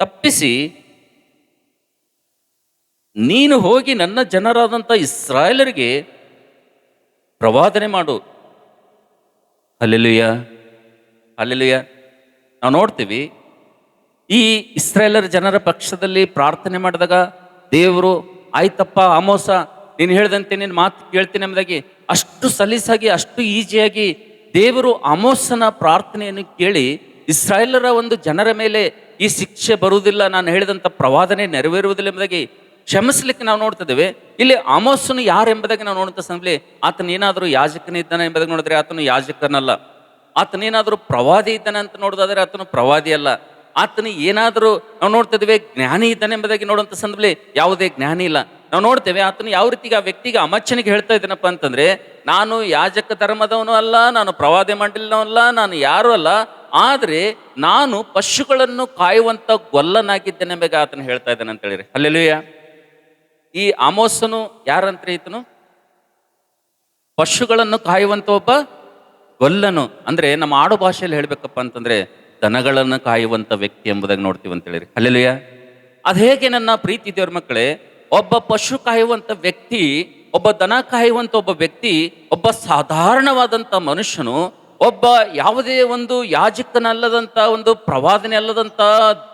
ತಪ್ಪಿಸಿ ನೀನು ಹೋಗಿ ನನ್ನ ಜನರಾದಂಥ ಇಸ್ರಾಯೇಲರಿಗೆ ಪ್ರವಾದನೆ ಮಾಡು. ಅಲ್ಲೆಲುಯ್ಯ ಅಲ್ಲೆಲುಯ್ಯ ನಾವು ನೋಡ್ತೀವಿ, ಈ ಇಸ್ರಾಯೇಲರ ಜನರ ಪಕ್ಷದಲ್ಲಿ ಪ್ರಾರ್ಥನೆ ಮಾಡಿದಾಗ ದೇವರು, ಆಯ್ತಪ್ಪ ಆಮೋಸ, ನೀನು ಹೇಳ್ದಂತೆ ನಿನ್ನ ಮಾತು ಕೇಳ್ತೀನಿ ಎಂಬುದಾಗಿ ಅಷ್ಟು ಸಲೀಸಾಗಿ, ಅಷ್ಟು ಈಜಿಯಾಗಿ ದೇವರು ಆಮೋಸನ ಪ್ರಾರ್ಥನೆಯನ್ನು ಕೇಳಿ ಇಸ್ರಾಯೇಲರ ಒಂದು ಜನರ ಮೇಲೆ ಈ ಶಿಕ್ಷೆ ಬರುವುದಿಲ್ಲ, ನಾನು ಹೇಳಿದಂಥ ಪ್ರವಾದನೆ ನೆರವೇರುವುದಿಲ್ಲ ಎಂಬುದಾಗಿ ಕ್ಷಮಿಸ್ಲಿಕ್ಕೆ ನಾವು ನೋಡ್ತಿದ್ದೇವೆ. ಇಲ್ಲಿ ಆಮೋಸನು ಯಾರು ಎಂಬುದಾಗಿ ನಾವು ನೋಡುವಂಥ ಸಂದರ್ಭದಲ್ಲಿ ಆತನೇನಾದರೂ ಯಾಜಕನಿದ್ದಾನೆ ಎಂಬುದಾಗಿ ನೋಡಿದ್ರೆ ಆತನು ಯಾಜಕನಲ್ಲ. ಆತನೇನಾದರೂ ಪ್ರವಾದಿ ಇದ್ದಾನೆ ಅಂತ ನೋಡೋದಾದರೆ ಆತನು ಪ್ರವಾದಿ ಅಲ್ಲ. ಆತನ ಏನಾದರೂ ನಾವು ನೋಡ್ತಿದ್ದೇವೆ ಜ್ಞಾನಿ ಇದ್ದಾನೆ ಎಂಬುದಾಗಿ ನೋಡುವಂಥ ಸಂದರ್ಭದಲ್ಲಿ ಯಾವುದೇ ಜ್ಞಾನಿ ಇಲ್ಲ. ನಾವು ನೋಡ್ತೇವೆ ಆತನು ಯಾವ ರೀತಿಗೆ ಆ ವ್ಯಕ್ತಿಗೆ ಅಮಚ್ಚನಿಗೆ ಹೇಳ್ತಾ ಇದ್ದಾನಪ್ಪ ಅಂತಂದ್ರೆ, ನಾನು ಯಾಜಕ ಧರ್ಮದವನು ಅಲ್ಲ, ನಾನು ಪ್ರವಾದಿ ಮಂಡಲಿನವಲ್ಲ ನಾನು ಯಾರು ಅಲ್ಲ ಆದರೆ ನಾನು ಪಶುಗಳನ್ನು ಕಾಯುವಂಥ ಗೊಲ್ಲನಾಗಿದ್ದೇನೆ ಬೇಗ ಆತನು ಹೇಳ್ತಾ ಇದ್ದಾನೆ ಅಂತ ಹೇಳಿರಿ. ಈ ಆಮೋಸನು ಯಾರಂತ್ರಿ ಈತನು? ಪಶುಗಳನ್ನು ಕಾಯುವಂಥ ಒಬ್ಬ ಗೊಲ್ಲನು. ಅಂದ್ರೆ ನಮ್ಮ ಆಡು ಭಾಷೆಯಲ್ಲಿ ಹೇಳಬೇಕಪ್ಪ ಅಂತಂದ್ರೆ ದನಗಳನ್ನು ಕಾಯುವಂಥ ವ್ಯಕ್ತಿ ಎಂಬುದಾಗಿ ನೋಡ್ತೀವಿ ಅಂತ ಹೇಳಿರಿ. ಅದು ಹೇಗೆ ನನ್ನ ಪ್ರೀತಿ ದೇವ್ರ ಮಕ್ಕಳೇ, ಒಬ್ಬ ಪಶು ಕಾಯುವಂಥ ವ್ಯಕ್ತಿ, ಒಬ್ಬ ದನ ಕಾಯುವಂಥ ಒಬ್ಬ ವ್ಯಕ್ತಿ, ಒಬ್ಬ ಸಾಧಾರಣವಾದಂಥ ಮನುಷ್ಯನು ಒಬ್ಬ ಯಾವುದೇ ಒಂದು ಯಾಜಕನಲ್ಲದಂತ, ಒಂದು ಪ್ರವಾದನೆ ಅಲ್ಲದಂತ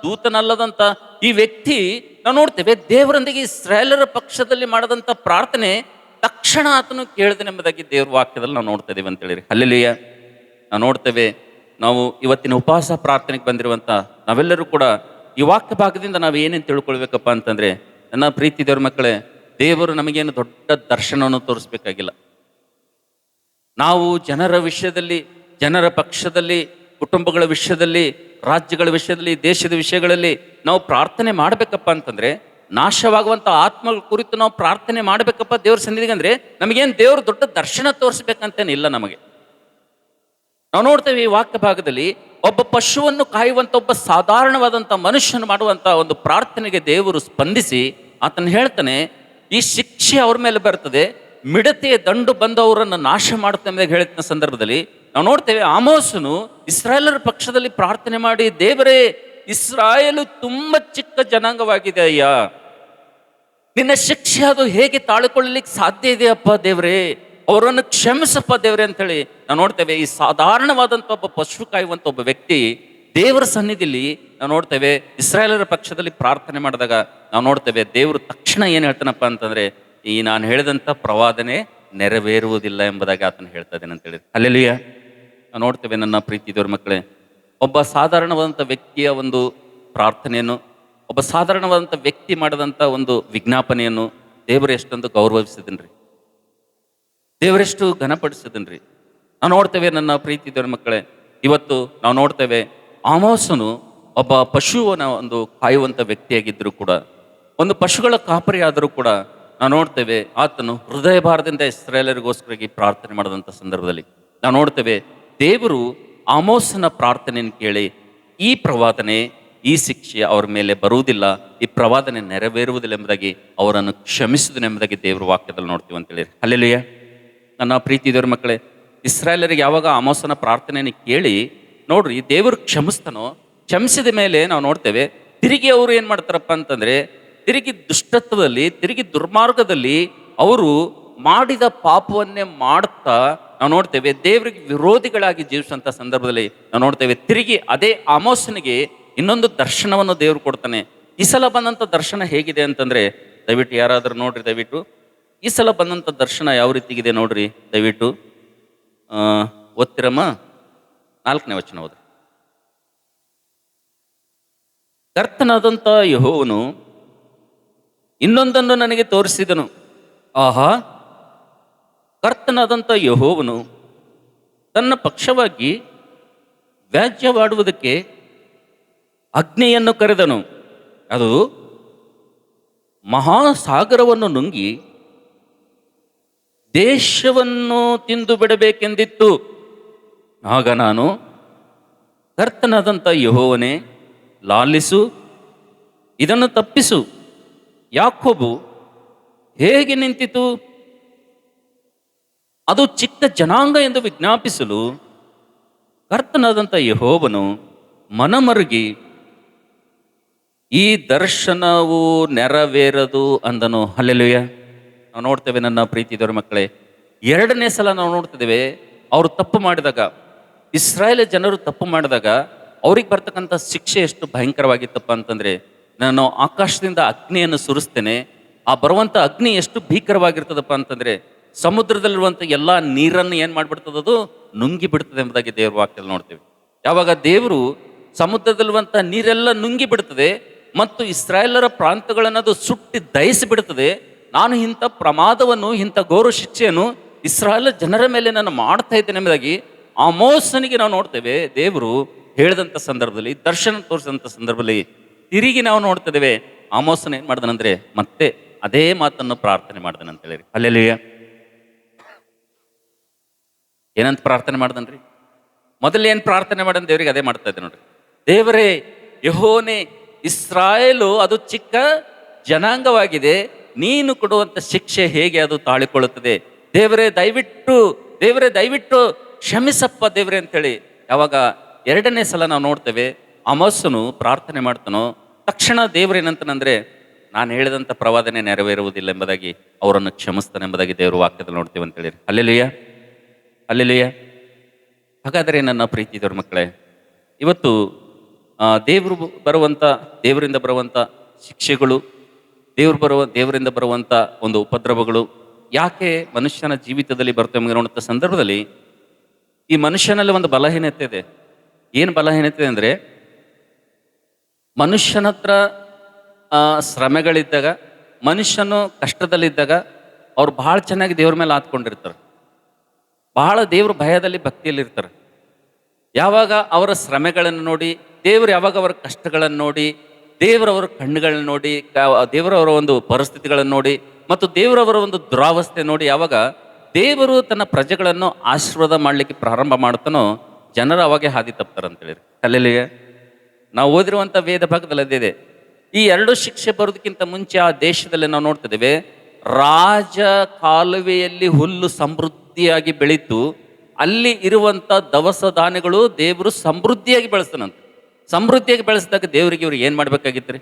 ದೂತನಲ್ಲದಂತ ಈ ವ್ಯಕ್ತಿ ನಾವು ನೋಡ್ತೇವೆ, ದೇವರೊಂದಿಗೆ ಇಸ್ರಾಯೇಲರ ಪಕ್ಷದಲ್ಲಿ ಮಾಡದಂತ ಪ್ರಾರ್ಥನೆ ತಕ್ಷಣ ಆತನು ಕೇಳಿದನೆಂಬುದಾಗಿ ದೇವ್ರ ವಾಕ್ಯದಲ್ಲಿ ನಾವು ನೋಡ್ತಾ ಇದೀವಿ ಅಂತ ಹೇಳಿರಿ ಅಲ್ಲೆಲಿಯ ನಾವು ನೋಡ್ತೇವೆ, ನಾವು ಇವತ್ತಿನ ಉಪವಾಸ ಪ್ರಾರ್ಥನೆಗೆ ಬಂದಿರುವಂತ ನಾವೆಲ್ಲರೂ ಕೂಡ ಈ ವಾಕ್ಯ ಭಾಗದಿಂದ ನಾವು ಏನೇನು ತಿಳ್ಕೊಳ್ಬೇಕಪ್ಪ ಅಂತಂದ್ರೆ, ನನ್ನ ಪ್ರೀತಿ ದೇವ್ರ ಮಕ್ಕಳೇ, ದೇವರು ನಮಗೇನು ದೊಡ್ಡ ದರ್ಶನವನ್ನು ತೋರಿಸ್ಬೇಕಾಗಿಲ್ಲ. ನಾವು ಜನರ ವಿಷಯದಲ್ಲಿ, ಜನರ ಪಕ್ಷದಲ್ಲಿ, ಕುಟುಂಬಗಳ ವಿಷಯದಲ್ಲಿ, ರಾಜ್ಯಗಳ ವಿಷಯದಲ್ಲಿ, ದೇಶದ ವಿಷಯಗಳಲ್ಲಿ ನಾವು ಪ್ರಾರ್ಥನೆ ಮಾಡಬೇಕಪ್ಪ ಅಂತಂದರೆ, ನಾಶವಾಗುವಂಥ ಆತ್ಮಗಳ ಕುರಿತು ನಾವು ಪ್ರಾರ್ಥನೆ ಮಾಡಬೇಕಪ್ಪ ದೇವ್ರ ಸನ್ನಿಧಿಗೆ ಅಂದರೆ, ನಮಗೇನು ದೇವರು ದೊಡ್ಡ ದರ್ಶನ ತೋರಿಸ್ಬೇಕಂತೇನಿಲ್ಲ ನಮಗೆ. ನಾವು ನೋಡ್ತೇವೆ ಈ ವಾಕ್ಯ ಭಾಗದಲ್ಲಿ, ಒಬ್ಬ ಪಶುವನ್ನು ಕಾಯುವಂಥ ಒಬ್ಬ ಸಾಧಾರಣವಾದಂಥ ಮನುಷ್ಯನು ಮಾಡುವಂಥ ಒಂದು ಪ್ರಾರ್ಥನೆಗೆ ದೇವರು ಸ್ಪಂದಿಸಿ, ಆತನ ಹೇಳ್ತಾನೆ, ಈ ಶಿಕ್ಷೆ ಅವ್ರ ಮೇಲೆ ಬರ್ತದೆ ಮಿಡತೆಯ ದಂಡು ಬಂದವರನ್ನು ನಾಶ ಮಾಡುತ್ತೆ ಅಂತ ಹೇಳಿದ ಸಂದರ್ಭದಲ್ಲಿ ನಾವು ನೋಡ್ತೇವೆ ಆಮೋಸನು ಇಸ್ರಾಯೇಲರ ಪಕ್ಷದಲ್ಲಿ ಪ್ರಾರ್ಥನೆ ಮಾಡಿ, ದೇವರೇ, ಇಸ್ರಾಯೇಲು ತುಂಬ ಚಿಕ್ಕ ಜನಾಂಗವಾಗಿದೆ ಅಯ್ಯ. ನಿನ್ನ ಶಿಕ್ಷೆ ಅದು ಹೇಗೆ ತಾಳಿಕೊಳ್ಳಲಿಕ್ಕೆ ಸಾಧ್ಯ ಇದೆಯಪ್ಪ ದೇವರೇ? ಅವರನ್ನು ಕ್ಷಮಿಸಪ್ಪ ದೇವ್ರೆ ಅಂತೇಳಿ ನಾವು ನೋಡ್ತೇವೆ ಈ ಸಾಧಾರಣವಾದಂಥ ಒಬ್ಬ ಪಶು ಕಾಯುವಂಥ ಒಬ್ಬ ವ್ಯಕ್ತಿ ದೇವರ ಸನ್ನಿಧಿಲಿ ನಾವು ನೋಡ್ತೇವೆ ಇಸ್ರಾಯೇಲರ ಪಕ್ಷದಲ್ಲಿ ಪ್ರಾರ್ಥನೆ ಮಾಡಿದಾಗ ನಾವು ನೋಡ್ತೇವೆ ದೇವರು ತಕ್ಷಣ ಏನು ಹೇಳ್ತಾನಪ್ಪ ಅಂತಂದ್ರೆ ಈ ನಾನು ಹೇಳಿದಂಥ ಪ್ರವಾದನೆ ನೆರವೇರುವುದಿಲ್ಲ ಎಂಬುದಾಗಿ ಆತನು ಹೇಳ್ತಾ ಇದ್ದೇನೆ ಅಂತೇಳಿ ಅಲ್ಲೆಲ್ಲಿಯ ನೋಡ್ತೇವೆ ನನ್ನ ಪ್ರೀತಿ ದೇವ್ರ ಮಕ್ಕಳೇ, ಒಬ್ಬ ಸಾಧಾರಣವಾದಂಥ ವ್ಯಕ್ತಿಯ ಒಂದು ಪ್ರಾರ್ಥನೆಯನ್ನು, ಒಬ್ಬ ಸಾಧಾರಣವಾದಂಥ ವ್ಯಕ್ತಿ ಮಾಡಿದಂಥ ಒಂದು ವಿಜ್ಞಾಪನೆಯನ್ನು ದೇವರು ಎಷ್ಟೊಂದು ಗೌರವಿಸಿದನ್ರಿ. ದೇವರೆಷ್ಟು ಘನಪಡಿಸಿದನ್ರಿ. ನಾವು ನೋಡ್ತೇವೆ ನನ್ನ ಪ್ರೀತಿ ದೇವ್ರ ಮಕ್ಕಳೇ, ಇವತ್ತು ನಾವು ನೋಡ್ತೇವೆ ಆಮೋಸನು ಒಬ್ಬ ಪಶುವನ ಒಂದು ಕಾಯುವಂಥ ವ್ಯಕ್ತಿಯಾಗಿದ್ದರೂ ಕೂಡ, ಒಂದು ಪಶುಗಳ ಕಾಪರಿ ಆದರೂ ಕೂಡ ನಾವು ನೋಡ್ತೇವೆ ಆತನು ಹೃದಯ ಭಾರದಿಂದ ಈ ಪ್ರಾರ್ಥನೆ ಮಾಡಿದಂಥ ಸಂದರ್ಭದಲ್ಲಿ. ನಾವು ನೋಡ್ತೇವೆ ದೇವರು ಆಮೋಸನ ಪ್ರಾರ್ಥನೆಯನ್ನು ಕೇಳಿ ಈ ಪ್ರವಾದನೆ, ಈ ಶಿಕ್ಷೆ ಅವರ ಮೇಲೆ ಬರುವುದಿಲ್ಲ, ಈ ಪ್ರವಾದನೆ ನೆರವೇರುವುದಿಲ್ಲ ಎಂಬುದಾಗಿ ಅವರನ್ನು ಕ್ಷಮಿಸುವುದೆಂಬುದಾಗಿ ದೇವರ ವಾಕ್ಯದಲ್ಲಿ ನೋಡ್ತೀವಿ ಅಂತೇಳಿ ಅಲ್ಲೆಲ್ಲಿಯ ನನ್ನ ಪ್ರೀತಿ ದೇವ್ರ ಮಕ್ಕಳೇ, ಇಸ್ರಾಯೇಲರಿಗೆ ಯಾವಾಗ ಆಮೋಸನ ಪ್ರಾರ್ಥನೆಯನ್ನು ಕೇಳಿ ನೋಡ್ರಿ ದೇವರು ಕ್ಷಮಿಸ್ತಾನೋ, ಕ್ಷಮಿಸಿದ ಮೇಲೆ ನಾವು ನೋಡ್ತೇವೆ, ತಿರುಗಿ ಅವರು ಏನು ಮಾಡ್ತಾರಪ್ಪ ಅಂತಂದ್ರೆ ತಿರುಗಿ ದುಷ್ಟತ್ವದಲ್ಲಿ, ತಿರುಗಿ ದುರ್ಮಾರ್ಗದಲ್ಲಿ ಅವರು ಮಾಡಿದ ಪಾಪವನ್ನೇ ಮಾಡ್ತಾ ನಾವು ನೋಡ್ತೇವೆ. ದೇವರಿಗೆ ವಿರೋಧಿಗಳಾಗಿ ಜೀವಿಸುವಂಥ ಸಂದರ್ಭದಲ್ಲಿ ನಾವು ನೋಡ್ತೇವೆ. ತಿರುಗಿ ಅದೇ ಆಮೋಸನಿಗೆ ಇನ್ನೊಂದು ದರ್ಶನವನ್ನು ದೇವರು ಕೊಡ್ತಾನೆ. ಈ ಸಲ ಬಂದಂಥ ದರ್ಶನ ಹೇಗಿದೆ ಅಂತಂದ್ರೆ, ದಯವಿಟ್ಟು ಯಾರಾದರೂ ನೋಡ್ರಿ, ದಯವಿಟ್ಟು. ಈ ಸಲ ಬಂದಂಥ ದರ್ಶನ ಯಾವ ರೀತಿಗಿದೆ ನೋಡ್ರಿ, ದಯವಿಟ್ಟು. ಓದ್ತಿರಮ್ಮ? ನಾಲ್ಕನೇ ವಚನ ಹೋದ್ರಿ ಕರ್ತನಾದಂಥ ಯಹೋವನು ಇನ್ನೊಂದನ್ನು ನನಗೆ ತೋರಿಸಿದನು. ಆಹಾ, ಕರ್ತನಾದಂಥ ಯಹೋವನು ತನ್ನ ಪಕ್ಷವಾಗಿ ವ್ಯಾಜ್ಯವಾಡುವುದಕ್ಕೆ ಅಗ್ನಿಯನ್ನು ಕರೆದನು. ಅದು ಮಹಾಸಾಗರವನ್ನು ನುಂಗಿ ದೇಶವನ್ನು ತಿಂದು ಬಿಡಬೇಕೆಂದಿತ್ತು. ಆಗ ನಾನು ಕರ್ತನಾದಂಥ ಯಹೋವನೇ, ಲಾಲಿಸು, ಇದನ್ನು ತಪ್ಪಿಸು. ಯಾಕೋಬು ಹೇಗೆ ನಿಂತಿತು? ಅದು ಚಿಕ್ಕ ಜನಾಂಗ ಎಂದು ವಿಜ್ಞಾಪಿಸಲು ಕರ್ತನಾದಂಥ ಯಹೋವನು ಮನಮರುಗಿ, ಈ ದರ್ಶನವು ನೆರವೇರದು ಅಂದನು. ಹಲ್ಲೆಲುಯ್ಯ ನಾವು ನೋಡ್ತೇವೆ ನನ್ನ ಪ್ರೀತಿ ದೊರೆ ಮಕ್ಕಳೇ, ಎರಡನೇ ಸಲ ನಾವು ನೋಡ್ತಿದ್ದೇವೆ, ಅವರು ತಪ್ಪು ಮಾಡಿದಾಗ, ಇಸ್ರಾಯೇಲ್ ಜನರು ತಪ್ಪು ಮಾಡಿದಾಗ, ಅವ್ರಿಗೆ ಬರ್ತಕ್ಕಂಥ ಶಿಕ್ಷೆ ಎಷ್ಟು ಭಯಂಕರವಾಗಿತ್ತಪ್ಪ ಅಂತಂದ್ರೆ ನಾನು ಆಕಾಶದಿಂದ ಅಗ್ನಿಯನ್ನು ಸುರಿಸ್ತೇನೆ. ಆ ಬರುವಂಥ ಅಗ್ನಿ ಎಷ್ಟು ಭೀಕರವಾಗಿರ್ತದಪ್ಪ ಅಂತಂದರೆ ಸಮುದ್ರದಲ್ಲಿರುವಂಥ ಎಲ್ಲ ನೀರನ್ನು ಏನು ಮಾಡ್ಬಿಡ್ತದೆ ಅದು? ನುಂಗಿ ಬಿಡ್ತದೆ ಎಂಬುದಾಗಿ ದೇವ್ರ ವಾಕ್ಯದಲ್ಲಿ ನೋಡ್ತೀವಿ. ಯಾವಾಗ ದೇವರು ಸಮುದ್ರದಲ್ಲಿರುವಂಥ ನೀರೆಲ್ಲ ನುಂಗಿ ಬಿಡ್ತದೆ ಮತ್ತು ಇಸ್ರಾಯೇಲರ ಪ್ರಾಂತಗಳನ್ನು ಅದು ಸುಟ್ಟಿ ದಯಿಸಿ ಬಿಡುತ್ತದೆ ನಾನು ಇಂಥ ಪ್ರಮಾದವನ್ನು, ಇಂಥ ಗೌರವ ಶಿಕ್ಷೆಯನ್ನು ಇಸ್ರಾಯೇಲ್ ಜನರ ಮೇಲೆ ನಾನು ಮಾಡ್ತಾ ಇದ್ದೇನೆ ಎಂಬುದಾಗಿ ಆ ಮೋಸನಿಗೆ ನಾವು ನೋಡ್ತೇವೆ. ದೇವರು ಹೇಳಿದಂಥ ಸಂದರ್ಭದಲ್ಲಿ, ದರ್ಶನ ತೋರಿಸಿದಂಥ ಸಂದರ್ಭದಲ್ಲಿ ತಿರುಗಿ ನಾವು ನೋಡ್ತಿದ್ದೇವೆ ಆ ಏನ್ ಮಾಡ್ದನಂದ್ರೆ ಮತ್ತೆ ಅದೇ ಮಾತನ್ನು ಪ್ರಾರ್ಥನೆ ಮಾಡ್ದನ ಅಂತ ಹೇಳಿರಿ. ಅಲ್ಲೆಲ್ಲ ಏನಂತ ಪ್ರಾರ್ಥನೆ ಮಾಡ್ದನ್ರಿ? ಮೊದಲು ಏನು ಪ್ರಾರ್ಥನೆ ಮಾಡನ್ ದೇವರಿಗೆ ಅದೇ ಮಾಡ್ತಾ ಇದ್ದೆ ನೋಡ್ರಿ. ದೇವರೇ ಯಹೋನೆ ಇಸ್ರಾಯೇಲು ಅದು ಚಿಕ್ಕ ಜನಾಂಗವಾಗಿದೆ, ನೀನು ಕೊಡುವಂತ ಶಿಕ್ಷೆ ಹೇಗೆ ಅದು ತಾಳಿಕೊಳ್ಳುತ್ತದೆ? ದೇವರೇ, ದಯವಿಟ್ಟು ದೇವರೇ, ದಯವಿಟ್ಟು ಕ್ಷಮಿಸಪ್ಪ ದೇವರೇ ಅಂತೇಳಿ ಯಾವಾಗ ಎರಡನೇ ಸಲ ನಾವು ನೋಡ್ತೇವೆ ಅಮೋಸನು ಪ್ರಾರ್ಥನೆ ಮಾಡ್ತಾನೋ ತಕ್ಷಣ ದೇವರೇನಂತನಂದ್ರೆ ನಾನು ಹೇಳಿದಂಥ ಪ್ರವಾದನೆ ನೆರವೇರುವುದಿಲ್ಲ ಎಂಬುದಾಗಿ ಅವರನ್ನು ಕ್ಷಮಿಸ್ತಾನೆ ಎಂಬುದಾಗಿ ದೇವರು ವಾಕ್ಯದಲ್ಲಿ ನೋಡ್ತೀವಿ ಅಂತೇಳಿ ಅಲ್ಲೆಲ್ಲಯ್ಯ ಅಲ್ಲೆಲ್ಲಯ್ಯ ಹಾಗಾದರೆ ನನ್ನ ಪ್ರೀತಿ ಮಕ್ಕಳೇ, ಇವತ್ತು ದೇವರು ಬರುವಂಥ ದೇವರಿಂದ ಬರುವಂಥ ಶಿಕ್ಷೆಗಳು, ದೇವರು ಬರುವ, ದೇವರಿಂದ ಬರುವಂಥ ಒಂದು ಉಪದ್ರವಗಳು, ಯಾಕೆ ಮನುಷ್ಯನ ಜೀವಿತದಲ್ಲಿ ಬರ್ತವೆ ನೋಡುವಂಥ ಸಂದರ್ಭದಲ್ಲಿ, ಈ ಮನುಷ್ಯನಲ್ಲಿ ಒಂದು ಬಲಹೀನತೆ ಇದೆ. ಏನು ಬಲಹೀನತೆ ಅಂದರೆ ಮನುಷ್ಯನ ಹತ್ರ ಶ್ರಮಗಳಿದ್ದಾಗ, ಮನುಷ್ಯನು ಕಷ್ಟದಲ್ಲಿದ್ದಾಗ ಅವ್ರು ಭಾಳ ಚೆನ್ನಾಗಿ ದೇವ್ರ ಮೇಲೆ ಆತ್ಕೊಂಡಿರ್ತಾರೆ. ಬಹಳ ದೇವ್ರ ಭಯದಲ್ಲಿ ಭಕ್ತಿಯಲ್ಲಿರ್ತಾರೆ. ಯಾವಾಗ ಅವರ ಶ್ರಮೆಗಳನ್ನು ನೋಡಿ, ದೇವರು ಯಾವಾಗ ಅವರ ಕಷ್ಟಗಳನ್ನು ನೋಡಿ ದೇವರವರ ಕಣ್ಣುಗಳನ್ನ ನೋಡಿ ದೇವರವರ ಒಂದು ಪರಿಸ್ಥಿತಿಗಳನ್ನು ನೋಡಿ, ಮತ್ತು ದೇವರವರ ಒಂದು ದುರಾವಸ್ಥೆ ನೋಡಿ ಯಾವಾಗ ದೇವರು ತನ್ನ ಪ್ರಜೆಗಳನ್ನು ಆಶೀರ್ವಾದ ಮಾಡಲಿಕ್ಕೆ ಪ್ರಾರಂಭ ಮಾಡ್ತಾನೋ ಜನರು ಅವಾಗೆ ಹಾದಿ ತಪ್ತಾರೆ ಅಂತೇಳಿ ನಾವು ಓದಿರುವಂಥ ವೇದ ಭಾಗದಲ್ಲಿ ಅದಿದೆ ಈ ಎರಡು ಶಿಕ್ಷೆ ಬರೋದಕ್ಕಿಂತ ಮುಂಚೆ ಆ ದೇಶದಲ್ಲಿ ನಾವು ನೋಡ್ತಿದ್ದೇವೆ, ರಾಜ ಕಾಲುವೆಯಲ್ಲಿ ಹುಲ್ಲು ಸಮೃದ್ಧಿಯಾಗಿ ಬೆಳೀತು, ಅಲ್ಲಿ ಇರುವಂಥ ದವಸ ಧಾನ್ಯಗಳು ದೇವರು ಸಮೃದ್ಧಿಯಾಗಿ ಬೆಳೆಸ್ತಾನಂತೆ. ಸಮೃದ್ಧಿಯಾಗಿ ಬೆಳೆಸಿದಾಗ ದೇವರಿಗೆ ಇವ್ರು ಏನು ಮಾಡಬೇಕಾಗಿತ್ತು ರೀ?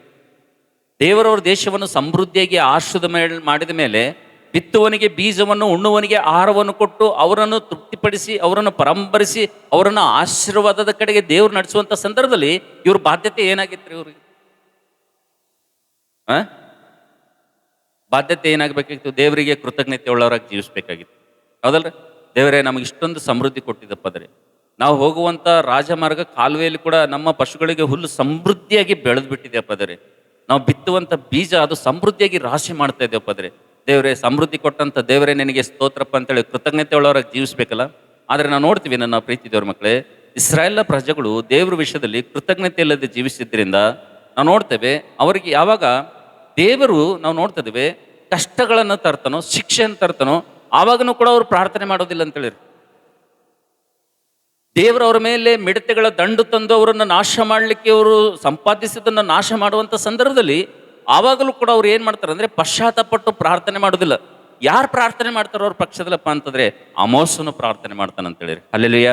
ದೇವರವ್ರ ದೇಶವನ್ನು ಸಮೃದ್ಧಿಯಾಗಿ ಆಶ್ರದ ಮೇಲೆ ಮಾಡಿದ ಮೇಲೆ ಬಿತ್ತುವನಿಗೆ ಬೀಜವನ್ನು ಉಣ್ಣುವನಿಗೆ ಆಹಾರವನ್ನು ಕೊಟ್ಟು ಅವರನ್ನು ತೃಪ್ತಿಪಡಿಸಿ, ಅವರನ್ನು ಪರಂಪರಿಸಿ ಅವರನ್ನು ಆಶೀರ್ವಾದದ ಕಡೆಗೆ ದೇವ್ರು ನಡೆಸುವಂಥ ಸಂದರ್ಭದಲ್ಲಿ ಇವ್ರ ಬಾಧ್ಯತೆ ಏನಾಗಿತ್ತು ಇವ್ರಿಗೆ? ಆ? ಬಾಧ್ಯತೆ ಏನಾಗಬೇಕಾಗಿತ್ತು? ದೇವರಿಗೆ ಕೃತಜ್ಞತೆ ಉಳ್ಳವರಾಗಿ ಜೀವಿಸಬೇಕಾಗಿತ್ತು. ಹೌದಲ್ರಿ? ದೇವರೇ, ನಮಗೆ ಇಷ್ಟೊಂದು ಸಮೃದ್ಧಿ ಕೊಟ್ಟಿದ್ದಪ್ಪ ಅದ್ರೆ. ನಾವು ಹೋಗುವಂಥ ರಾಜಮಾರ್ಗ ಕಾಲುವೆಯಲ್ಲಿ ಕೂಡ ನಮ್ಮ ಪಶುಗಳಿಗೆ ಹುಲ್ಲು ಸಮೃದ್ಧಿಯಾಗಿ ಬೆಳೆದು ಬಿಟ್ಟಿದೆಯಪ್ಪ ಅದರೆ. ನಾವು ಬಿತ್ತುವಂಥ ಬೀಜ ಅದು ಸಮೃದ್ಧಿಯಾಗಿ ರಾಶಿ ಮಾಡ್ತಾ ಇದೆಯಪ್ಪ ಅದ್ರೆ. ದೇವರೇ, ಸಮೃದ್ಧಿ ಕೊಟ್ಟಂಥ ದೇವರೇ ನಿನಗೆ ಸ್ತೋತ್ರಪ್ಪ ಅಂತೇಳಿ ಕೃತಜ್ಞತೆ ಉಳ್ಳವರಾಗಿ ಜೀವಿಸಬೇಕಲ್ಲ? ಆದರೆ ನಾವು ನೋಡ್ತೀವಿ ನನ್ನ ಪ್ರೀತಿ ದೇವ್ರ ಮಕ್ಕಳೇ, ಇಸ್ರಾಯೇಲ್ನ ಪ್ರಜೆಗಳು ದೇವ್ರ ವಿಷಯದಲ್ಲಿ ಕೃತಜ್ಞತೆ ಇಲ್ಲದೆ ಜೀವಿಸಿದ್ದರಿಂದ ನಾವು ನೋಡ್ತೇವೆ, ಅವರಿಗೆ ಯಾವಾಗ ದೇವರು ನಾವು ನೋಡ್ತಾ ಇದ್ದೇವೆ, ಕಷ್ಟಗಳನ್ನು ತರ್ತಾನೋ, ಶಿಕ್ಷೆಯನ್ನು ತರ್ತಾನೋ, ಆವಾಗನೂ ಕೂಡ ಅವರು ಪ್ರಾರ್ಥನೆ ಮಾಡೋದಿಲ್ಲ ಅಂತೇಳಿ ದೇವರು ಅವರ ಮೇಲೆ ಮಿಡತೆಗಳ ದಂಡು ತಂದು ಅವರನ್ನು ನಾಶ ಮಾಡಲಿಕ್ಕೆ ಅವರು ಸಂಪಾದಿಸಿದ್ದನ್ನು ನಾಶ ಮಾಡುವಂಥ ಸಂದರ್ಭದಲ್ಲಿ ಆವಾಗಲೂ ಕೂಡ ಅವ್ರು ಏನು ಮಾಡ್ತಾರೆ ಅಂದರೆ ಪಶ್ಚಾತ್ತಪಟ್ಟು ಪ್ರಾರ್ಥನೆ ಮಾಡೋದಿಲ್ಲ. ಯಾರು ಪ್ರಾರ್ಥನೆ ಮಾಡ್ತಾರೋ ಅವ್ರ ಪಕ್ಷದಲ್ಲಪ್ಪ ಅಂತಂದ್ರೆ ಅಮೋಸನು ಪ್ರಾರ್ಥನೆ ಮಾಡ್ತಾನೆ ಅಂತೇಳಿ ಅಲ್ಲೆಲಿಯ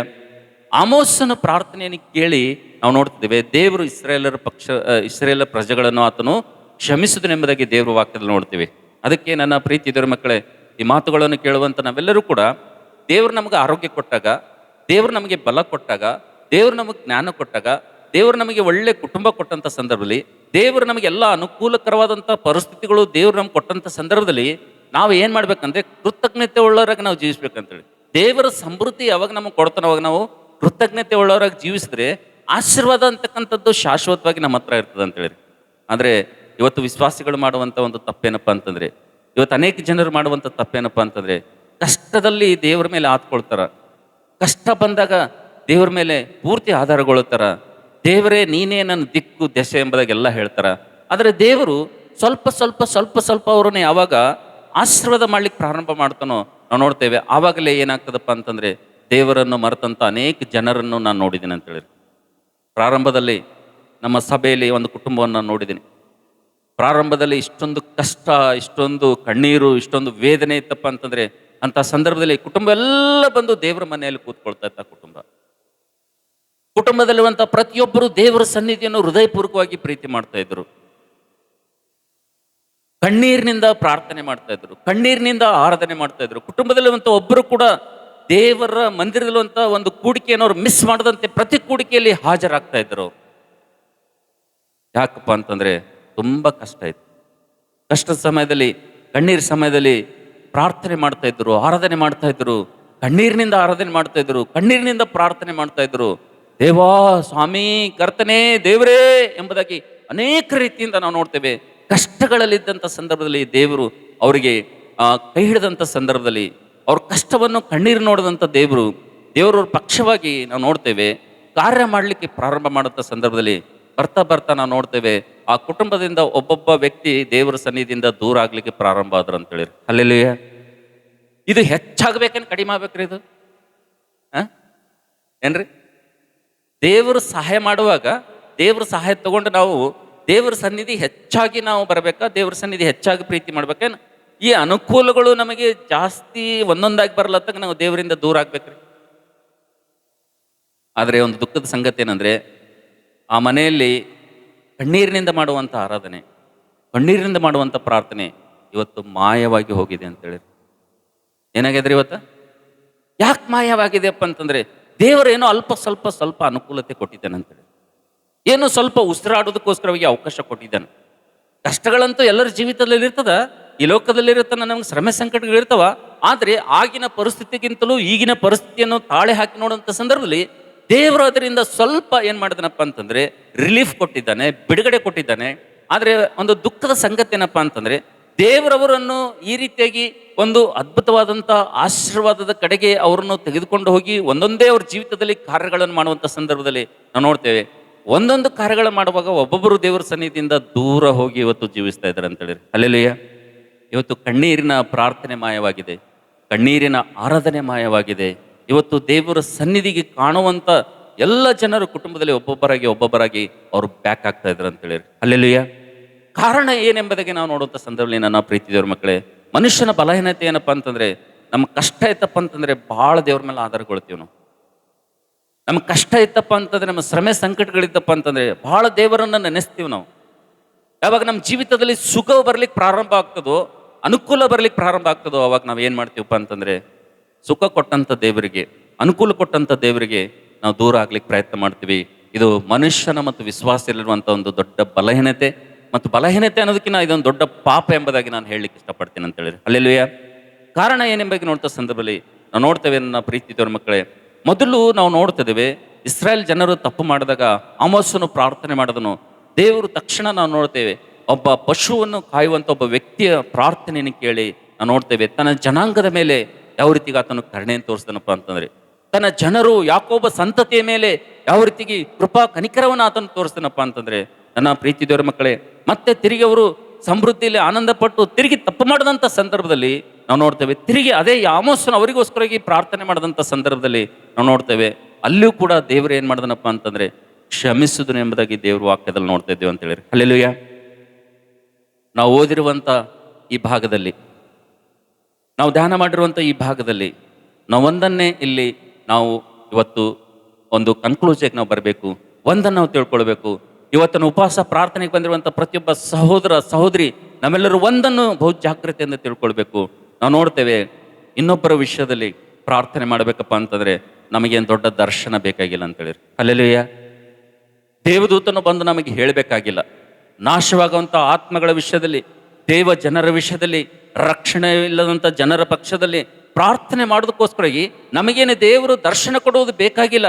ಆಮೋಸನ ಪ್ರಾರ್ಥನೆಯನ್ನು ಕೇಳಿ ನಾವು ನೋಡ್ತಿದ್ದೇವೆ, ದೇವರು ಇಸ್ರೇಲರ ಪಕ್ಷ ಇಸ್ರೇಲ ಪ್ರಜೆಗಳನ್ನು ಆತನು ಕ್ಷಮಿಸಿದನೆಂಬುದಾಗಿ ದೇವರು ವಾಕ್ಯದಲ್ಲಿ ನೋಡ್ತೀವಿ. ಅದಕ್ಕೆ ನನ್ನ ಪ್ರೀತಿ ಇದ್ರ ಮಕ್ಕಳೇ, ಈ ಮಾತುಗಳನ್ನು ಕೇಳುವಂಥ ನಾವೆಲ್ಲರೂ ಕೂಡ ದೇವರು ನಮಗೆ ಆರೋಗ್ಯ ಕೊಟ್ಟಾಗ, ದೇವರು ನಮಗೆ ಬಲ ಕೊಟ್ಟಾಗ, ದೇವರು ನಮಗೆ ಜ್ಞಾನ ಕೊಟ್ಟಾಗ, ದೇವರು ನಮಗೆ ಒಳ್ಳೆ ಕುಟುಂಬ ಕೊಟ್ಟಂಥ ಸಂದರ್ಭದಲ್ಲಿ ದೇವರು ನಮಗೆ ಎಲ್ಲ ಅನುಕೂಲಕರವಾದಂಥ ಪರಿಸ್ಥಿತಿಗಳು ದೇವರು ನಮ್ಗೆ ಕೊಟ್ಟಂಥ ಸಂದರ್ಭದಲ್ಲಿ ನಾವು ಏನು ಮಾಡ್ಬೇಕಂದ್ರೆ ಕೃತಜ್ಞತೆ ಉಳ್ಳವರಾಗಿ ನಾವು ಜೀವಿಸ್ಬೇಕಂತೇಳಿ. ದೇವರ ಸಮೃದ್ಧಿ ಯಾವಾಗ ನಮಗೆ ಕೊಡ್ತಾನೆ ಅವಾಗ ನಾವು ಕೃತಜ್ಞತೆ ಉಳ್ಳವರಾಗಿ ಜೀವಿಸಿದ್ರೆ ಆಶೀರ್ವಾದ ಅಂತಕ್ಕಂಥದ್ದು ಶಾಶ್ವತವಾಗಿ ನಮ್ಮ ಹತ್ರ ಇರ್ತದೆ ಅಂತೇಳಿ. ಆದರೆ ಇವತ್ತು ವಿಶ್ವಾಸಿಗಳು ಮಾಡುವಂಥ ಒಂದು ತಪ್ಪೇನಪ್ಪ ಅಂತಂದ್ರೆ, ಇವತ್ತು ಅನೇಕ ಜನರು ಮಾಡುವಂಥ ತಪ್ಪೇನಪ್ಪ ಅಂತಂದ್ರೆ ಕಷ್ಟದಲ್ಲಿ ದೇವರ ಮೇಲೆ ಆತ್ಕೊಳ್ತಾರ. ಕಷ್ಟ ಬಂದಾಗ ದೇವರ ಮೇಲೆ ಪೂರ್ತಿ ಆಧಾರಗೊಳ್ತಾರ ದೇವರೇ, ನೀನೇ ನನ್ನ ದಿಕ್ಕು, ದೆಸೆ ಎಂಬುದಾಗೆಲ್ಲ ಹೇಳ್ತಾರೆ. ಆದರೆ ದೇವರು ಸ್ವಲ್ಪ ಸ್ವಲ್ಪ ಸ್ವಲ್ಪ ಸ್ವಲ್ಪ ಅವರನ್ನು ಯಾವಾಗ ಆಶೀರ್ವಾದ ಮಾಡ್ಲಿಕ್ಕೆ ಪ್ರಾರಂಭ ಮಾಡ್ತಾನೋ ನಾವು ನೋಡ್ತೇವೆ. ಆವಾಗಲೇ ಏನಾಗ್ತದಪ್ಪ ಅಂತಂದ್ರೆ ದೇವರನ್ನು ಮರೆತಂಥ ಅನೇಕ ಜನರನ್ನು ನಾನು ನೋಡಿದ್ದೀನಿ ಅಂತೇಳಿ ಪ್ರಾರಂಭದಲ್ಲಿ ನಮ್ಮ ಸಭೆಯಲ್ಲಿ ಒಂದು ಕುಟುಂಬವನ್ನು ನಾನು ನೋಡಿದ್ದೀನಿ. ಪ್ರಾರಂಭದಲ್ಲಿ ಇಷ್ಟೊಂದು ಕಷ್ಟ, ಇಷ್ಟೊಂದು ಕಣ್ಣೀರು, ಇಷ್ಟೊಂದು ವೇದನೆ ಇತ್ತಪ್ಪ ಅಂತಂದ್ರೆ ಅಂತ ಸಂದರ್ಭದಲ್ಲಿ ಕುಟುಂಬ ಎಲ್ಲ ಬಂದು ದೇವರ ಮನೆಯಲ್ಲಿ ಕೂತ್ಕೊಳ್ತಾ ಇತ್ತ ಕುಟುಂಬ. ಕುಟುಂಬದಲ್ಲಿರುವಂಥ ಪ್ರತಿಯೊಬ್ಬರು ದೇವರ ಸನ್ನಿಧಿಯನ್ನು ಹೃದಯಪೂರ್ವಕವಾಗಿ ಪ್ರೀತಿ ಮಾಡ್ತಾ ಇದ್ರು. ಕಣ್ಣೀರಿನಿಂದ ಪ್ರಾರ್ಥನೆ ಮಾಡ್ತಾ ಇದ್ರು. ಕಣ್ಣೀರಿನಿಂದ ಆರಾಧನೆ ಮಾಡ್ತಾ ಇದ್ರು. ಕುಟುಂಬದಲ್ಲಿರುವಂಥ ಒಬ್ಬರು ಕೂಡ ದೇವರ ಮಂದಿರದಲ್ಲಿರುವಂಥ ಒಂದು ಕೂಡಿಕೆಯನ್ನು ಅವ್ರು ಮಿಸ್ ಮಾಡದಂತೆ ಪ್ರತಿ ಕೂಡಿಕೆಯಲ್ಲಿ ಹಾಜರಾಗ್ತಾ ಇದ್ರು. ಯಾಕಪ್ಪ ಅಂತಂದ್ರೆ ತುಂಬಾ ಕಷ್ಟ ಇತ್ತು. ಕಷ್ಟದ ಸಮಯದಲ್ಲಿ, ಕಣ್ಣೀರ್ ಸಮಯದಲ್ಲಿ ಪ್ರಾರ್ಥನೆ ಮಾಡ್ತಾ ಇದ್ರು, ಆರಾಧನೆ ಮಾಡ್ತಾ ಇದ್ರು. ಕಣ್ಣೀರಿನಿಂದ ಆರಾಧನೆ ಮಾಡ್ತಾ ಇದ್ರು. ಕಣ್ಣೀರಿನಿಂದ ಪ್ರಾರ್ಥನೆ ಮಾಡ್ತಾ ಇದ್ರು. ದೇವಾ ಸ್ವಾಮಿ, ಕರ್ತನೇ, ದೇವರೇ ಎಂಬುದಾಗಿ ಅನೇಕ ರೀತಿಯಿಂದ ನಾವು ನೋಡ್ತೇವೆ. ಕಷ್ಟಗಳಲ್ಲಿದ್ದಂಥ ಸಂದರ್ಭದಲ್ಲಿ ದೇವರು ಅವರಿಗೆ ಕೈ ಹಿಡಿದಂಥ ಸಂದರ್ಭದಲ್ಲಿ ಅವ್ರ ಕಷ್ಟವನ್ನು ಕಣ್ಣೀರು ನೋಡಿದಂಥ ದೇವರು ದೇವರ ಪಕ್ಷವಾಗಿ ನಾವು ನೋಡ್ತೇವೆ. ಕಾರ್ಯ ಮಾಡಲಿಕ್ಕೆ ಪ್ರಾರಂಭ ಮಾಡುವಂಥ ಸಂದರ್ಭದಲ್ಲಿ ಬರ್ತಾ ಬರ್ತಾ ನಾವು ನೋಡ್ತೇವೆ. ಆ ಕುಟುಂಬದಿಂದ ಒಬ್ಬೊಬ್ಬ ವ್ಯಕ್ತಿ ದೇವರ ಸನ್ನಿಧಿಯಿಂದ ದೂರ ಆಗ್ಲಿಕ್ಕೆ ಪ್ರಾರಂಭ ಆದ್ರು ಅಂತ ಹೇಳಿ ಅಲ್ಲೆಲ್ಲ ಇದು ಹೆಚ್ಚಾಗಬೇಕೇನು ಕಡಿಮೆ ಆಗ್ಬೇಕ್ರಿ ಇದು? ಏನ್ರಿ? ದೇವರು ಸಹಾಯ ಮಾಡುವಾಗ ದೇವರ ಸಹಾಯ ತಗೊಂಡು ನಾವು ದೇವರ ಸನ್ನಿಧಿ ಹೆಚ್ಚಾಗಿ ನಾವು ಬರಬೇಕಾ? ದೇವರ ಸನ್ನಿಧಿ ಹೆಚ್ಚಾಗಿ ಪ್ರೀತಿ ಮಾಡ್ಬೇಕೇನು ಈ ಅನುಕೂಲಗಳು ನಮಗೆ ಜಾಸ್ತಿ ಒಂದೊಂದಾಗಿ ಬರಲತ್ತಾಗ ನಾವು ದೇವರಿಂದ ದೂರ ಆಗ್ಬೇಕ್ರಿ. ಆದರೆ ಒಂದು ದುಃಖದ ಸಂಗತಿ ಏನಂದ್ರೆ, ಆ ಮನೆಯಲ್ಲಿ ಕಣ್ಣೀರಿನಿಂದ ಮಾಡುವಂಥ ಆರಾಧನೆ, ಕಣ್ಣೀರಿನಿಂದ ಮಾಡುವಂಥ ಪ್ರಾರ್ಥನೆ ಇವತ್ತು ಮಾಯವಾಗಿ ಹೋಗಿದೆ ಅಂತೇಳಿ ಏನಾಗಿದ್ರಿ ಇವತ್ತು? ಯಾಕೆ ಮಾಯವಾಗಿದೆಯಪ್ಪ ಅಂತಂದ್ರೆ ದೇವರೇನೋ ಅಲ್ಪ ಸ್ವಲ್ಪ ಸ್ವಲ್ಪ ಅನುಕೂಲತೆ ಕೊಟ್ಟಿದ್ದಾನೆ ಅಂತೇಳಿ ಏನೋ ಸ್ವಲ್ಪ ಉಸಿರಾಡೋದಕ್ಕೋಸ್ಕರವಾಗಿ ಅವಕಾಶ ಕೊಟ್ಟಿದ್ದಾನೆ. ಕಷ್ಟಗಳಂತೂ ಎಲ್ಲರ ಜೀವಿತದಲ್ಲಿ ಇರ್ತದ, ಈ ಲೋಕದಲ್ಲಿ ಇರುತ್ತಾನೆ ನಮ್ಗೆ ಶ್ರಮೆ ಸಂಕಟಗಳು ಇರ್ತಾವ, ಆದರೆ ಆಗಿನ ಪರಿಸ್ಥಿತಿಗಿಂತಲೂ ಈಗಿನ ಪರಿಸ್ಥಿತಿಯನ್ನು ತಾಳೆ ಹಾಕಿ ನೋಡುವಂಥ ಸಂದರ್ಭದಲ್ಲಿ ದೇವರು ಅದರಿಂದ ಸ್ವಲ್ಪ ಏನು ಮಾಡಿದನಪ್ಪ ಅಂತಂದರೆ ರಿಲೀಫ್ ಕೊಟ್ಟಿದ್ದಾನೆ, ಬಿಡುಗಡೆ ಕೊಟ್ಟಿದ್ದಾನೆ. ಆದರೆ ಒಂದು ದುಃಖದ ಸಂಗತಿ ಏನಪ್ಪ ಅಂತಂದ್ರೆ ದೇವರವರನ್ನು ಈ ರೀತಿಯಾಗಿ ಒಂದು ಅದ್ಭುತವಾದಂಥ ಆಶೀರ್ವಾದದ ಕಡೆಗೆ ಅವರನ್ನು ತೆಗೆದುಕೊಂಡು ಹೋಗಿ ಒಂದೊಂದೇ ಅವ್ರ ಜೀವಿತದಲ್ಲಿ ಕಾರ್ಯಗಳನ್ನು ಮಾಡುವಂಥ ಸಂದರ್ಭದಲ್ಲಿ ನಾವು ನೋಡ್ತೇವೆ. ಒಂದೊಂದು ಕಾರ್ಯಗಳು ಮಾಡುವಾಗ ಒಬ್ಬೊಬ್ಬರು ದೇವರ ಸನ್ನಿಧಿಯಿಂದ ದೂರ ಹೋಗಿ ಇವತ್ತು ಜೀವಿಸ್ತಾ ಇದ್ದಾರೆ ಅಂತ ಹೇಳಿರಿ ಅಲ್ಲೆಲ್ಲಯ್ಯ ಇವತ್ತು ಕಣ್ಣೀರಿನ ಪ್ರಾರ್ಥನೆ ಮಾಯವಾಗಿದೆ. ಕಣ್ಣೀರಿನ ಆರಾಧನೆ ಮಾಯವಾಗಿದೆ. ಇವತ್ತು ದೇವರ ಸನ್ನಿಧಿಗೆ ಕಾಣುವಂಥ ಎಲ್ಲ ಜನರು ಕುಟುಂಬದಲ್ಲಿ ಒಬ್ಬೊಬ್ಬರಾಗಿ ಒಬ್ಬೊಬ್ಬರಾಗಿ ಅವರು ಬ್ಯಾಕ್ ಆಗ್ತಾ ಇದ್ದಾರೆ ಅಂತ ಹೇಳಿರಿ ಅಲ್ಲೆಲ್ಲಯ್ಯ ಕಾರಣ ಏನೆಂಬುದಾಗಿ ನಾವು ನೋಡುವಂಥ ಸಂದರ್ಭದಲ್ಲಿ ನನ್ನ ಪ್ರೀತಿ ದೇವ್ರ ಮಕ್ಕಳೇ, ಮನುಷ್ಯನ ಬಲಹೀನತೆ ಏನಪ್ಪ ಅಂತಂದರೆ, ನಮ್ಮ ಕಷ್ಟ ಇತ್ತಪ್ಪ ಅಂತಂದರೆ ಭಾಳ ದೇವ್ರ ಮೇಲೆ ಆಧಾರಗೊಳ್ತೀವಿ ನಾವು. ನಮ್ಮ ಕಷ್ಟ ಇತ್ತಪ್ಪ ಅಂತಂದ್ರೆ, ನಮ್ಮ ಶ್ರಮೆ ಸಂಕಟಗಳಿದ್ದಪ್ಪ ಅಂತಂದ್ರೆ ಭಾಳ ದೇವರನ್ನು ನೆನೆಸ್ತೀವಿ ನಾವು. ಯಾವಾಗ ನಮ್ಮ ಜೀವಿತದಲ್ಲಿ ಸುಖ ಬರ್ಲಿಕ್ಕೆ ಪ್ರಾರಂಭ ಆಗ್ತದೋ, ಅನುಕೂಲ ಬರ್ಲಿಕ್ಕೆ ಪ್ರಾರಂಭ ಆಗ್ತದೋ, ಅವಾಗ ನಾವು ಏನು ಮಾಡ್ತೀವಪ್ಪ ಅಂತಂದರೆ, ಸುಖ ಕೊಟ್ಟಂಥ ದೇವರಿಗೆ, ಅನುಕೂಲ ಕೊಟ್ಟಂಥ ದೇವರಿಗೆ ನಾವು ದೂರ ಆಗ್ಲಿಕ್ಕೆ ಪ್ರಯತ್ನ ಮಾಡ್ತೀವಿ. ಇದು ಮನುಷ್ಯನ ಮತ್ತು ವಿಶ್ವಾಸ ಇಲ್ಲಿರುವಂಥ ಒಂದು ದೊಡ್ಡ ಬಲಹೀನತೆ. ಮತ್ತು ಬಲಹೀನತೆ ಅನ್ನೋದಕ್ಕಿಂತ ಇದೊಂದು ದೊಡ್ಡ ಪಾಪ ಎಂಬುದಾಗಿ ನಾನು ಹೇಳಲಿಕ್ಕೆ ಇಷ್ಟಪಡ್ತೀನಿ ಅಂತ ಹೇಳಿದ್ರೆ. ಅಲ್ಲೆಲ್ಲುಯ್ಯ ಕಾರಣ ಏನೆಂಬಾಗಿ ನೋಡ್ತಾ ಸಂದರ್ಭದಲ್ಲಿ ನಾವು ನೋಡ್ತೇವೆ ನನ್ನ ಪ್ರೀತಿ ದೇವ್ರ ಮಕ್ಕಳೇ. ಮೊದಲು ನಾವು ನೋಡ್ತಿದ್ದೇವೆ, ಇಸ್ರಾಯೇಲ್ ಜನರು ತಪ್ಪು ಮಾಡಿದಾಗ ಆಮೋಸನು ಪ್ರಾರ್ಥನೆ ಮಾಡಿದನು. ದೇವರು ತಕ್ಷಣ ನಾವು ನೋಡ್ತೇವೆ, ಒಬ್ಬ ಪಶುವನ್ನು ಕಾಯುವಂಥ ಒಬ್ಬ ವ್ಯಕ್ತಿಯ ಪ್ರಾರ್ಥನೆಯನ್ನು ಕೇಳಿ ನಾವು ನೋಡ್ತೇವೆ, ತನ್ನ ಜನಾಂಗದ ಮೇಲೆ ಯಾವ ರೀತಿಗೆ ಆತನು ಕರುಣೆಯನ್ನು ತೋರಿಸ್ತಾನಪ್ಪ ಅಂತಂದ್ರೆ. ತನ್ನ ಜನರು ಯಾಕೊಬ್ಬ ಸಂತತಿಯ ಮೇಲೆ ಯಾವ ರೀತಿಗೆ ಕೃಪಾ ಕನಿಕರವನ್ನು ಆತನು ತೋರಿಸ್ತಾನಪ್ಪ ಅಂತಂದ್ರೆ ನನ್ನ ಪ್ರೀತಿ ದೇವರ ಮಕ್ಕಳೇ, ಮತ್ತೆ ತಿರುಗಿ ಅವರು ಸಮೃದ್ಧಿಯಲ್ಲಿ ಆನಂದ ಪಟ್ಟು ತಿರುಗಿ ತಪ್ಪು ಮಾಡಿದಂಥ ಸಂದರ್ಭದಲ್ಲಿ ನಾವು ನೋಡ್ತೇವೆ, ತಿರುಗಿ ಅದೇ ಯಾಮೋಸನ ಅವರಿಗೋಸ್ಕರವಾಗಿ ಪ್ರಾರ್ಥನೆ ಮಾಡಿದಂಥ ಸಂದರ್ಭದಲ್ಲಿ ನಾವು ನೋಡ್ತೇವೆ, ಅಲ್ಲಿಯೂ ಕೂಡ ದೇವರು ಏನು ಮಾಡಿದನಪ್ಪ ಅಂತಂದರೆ, ಕ್ಷಮಿಸುದನು ಎಂಬುದಾಗಿ ದೇವರು ವಾಕ್ಯದಲ್ಲಿ ನೋಡ್ತಾ ಇದ್ದೇವೆ ಅಂತ ಹೇಳಿರಿ ಅಲ್ಲೆಲ್ಲುಯ್ಯ ನಾವು ಓದಿರುವಂಥ ಈ ಭಾಗದಲ್ಲಿ, ನಾವು ಧ್ಯಾನ ಮಾಡಿರುವಂಥ ಈ ಭಾಗದಲ್ಲಿ, ನಾವು ಒಂದನ್ನೇ ಇಲ್ಲಿ ನಾವು ಇವತ್ತು ಒಂದು ಕನ್ಕ್ಲೂಷನ್ಗೆ ನಾವು ಬರಬೇಕು, ಒಂದನ್ನು ನಾವು ತಿಳ್ಕೊಳ್ಬೇಕು ಇವತ್ತಿನ ಉಪವಾಸ ಪ್ರಾರ್ಥನೆಗೆ ಬಂದಿರುವಂಥ ಪ್ರತಿಯೊಬ್ಬ ಸಹೋದರ ಸಹೋದರಿ ನಮ್ಮೆಲ್ಲರೂ ಒಂದನ್ನು ಬಹು ಜಾಗ್ರತೆಯಿಂದ ತಿಳ್ಕೊಳ್ಬೇಕು. ನಾವು ನೋಡ್ತೇವೆ, ಇನ್ನೊಬ್ಬರ ವಿಷಯದಲ್ಲಿ ಪ್ರಾರ್ಥನೆ ಮಾಡಬೇಕಪ್ಪ ಅಂತಂದರೆ ನಮಗೇನು ದೊಡ್ಡ ದರ್ಶನ ಬೇಕಾಗಿಲ್ಲ ಅಂತ ಹೇಳಿ ಅಲ್ಲೆಲ್ಲಯ್ಯ ದೇವದೂತನು ಬಂದು ನಮಗೆ ಹೇಳಬೇಕಾಗಿಲ್ಲ. ನಾಶವಾಗುವಂಥ ಆತ್ಮಗಳ ವಿಷಯದಲ್ಲಿ, ದೇವ ಜನರ ವಿಷಯದಲ್ಲಿ, ರಕ್ಷಣೆ ಇಲ್ಲದಂಥ ಜನರ ಪಕ್ಷದಲ್ಲಿ ಪ್ರಾರ್ಥನೆ ಮಾಡೋದಕ್ಕೋಸ್ಕರವಾಗಿ ನಮಗೇನು ದೇವರು ದರ್ಶನ ಕೊಡುವುದು ಬೇಕಾಗಿಲ್ಲ.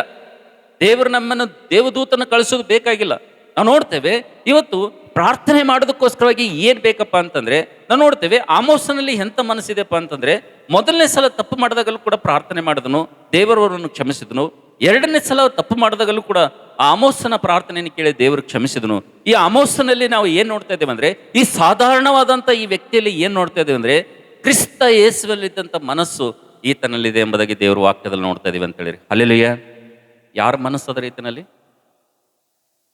ದೇವರು ನಮ್ಮನ್ನು ದೇವದೂತನ ಕಳಿಸೋದು ಬೇಕಾಗಿಲ್ಲ. ನಾವು ನೋಡ್ತೇವೆ, ಇವತ್ತು ಪ್ರಾರ್ಥನೆ ಮಾಡೋದಕ್ಕೋಸ್ಕರವಾಗಿ ಏನು ಬೇಕಪ್ಪ ಅಂತಂದ್ರೆ, ನಾವು ನೋಡ್ತೇವೆ, ಆಮೋಸನಲ್ಲಿ ಎಂಥ ಮನಸ್ಸಿದೆಪ್ಪ ಅಂತಂದ್ರೆ, ಮೊದಲನೇ ಸಲ ತಪ್ಪು ಮಾಡಿದಾಗಲೂ ಕೂಡ ಪ್ರಾರ್ಥನೆ ಮಾಡಿದನು ದೇವರವರನ್ನು ಕ್ಷಮಿಸಿದನು, ಎರಡನೇ ಸಲ ತಪ್ಪು ಮಾಡಿದಾಗಲೂ ಕೂಡ ಆ ಆಮೋಸನ ಪ್ರಾರ್ಥನೆಯನ್ನು ಕೇಳಿ ದೇವರು ಕ್ಷಮಿಸಿದನು. ಈ ಆಮೋಸನಲ್ಲಿ ನಾವು ಏನು ನೋಡ್ತಾ ಇದ್ದೇವೆ ಅಂದರೆ, ಈ ಸಾಧಾರಣವಾದಂಥ ಈ ವ್ಯಕ್ತಿಯಲ್ಲಿ ಏನು ನೋಡ್ತಾ ಇದ್ದೇವೆ ಅಂದರೆ, ಕ್ರಿಸ್ತ ಯೇಸುವಲ್ಲಿದ್ದಂಥ ಮನಸ್ಸು ಈತನಲ್ಲಿದೆ ಎಂಬುದಾಗಿ ದೇವರು ವಾಕ್ಯದಲ್ಲಿ ನೋಡ್ತಾ ಇದೀವಿ ಅಂತ ಹೇಳಿರಿ. ಯಾರ ಮನಸ್ಸು ಅದರ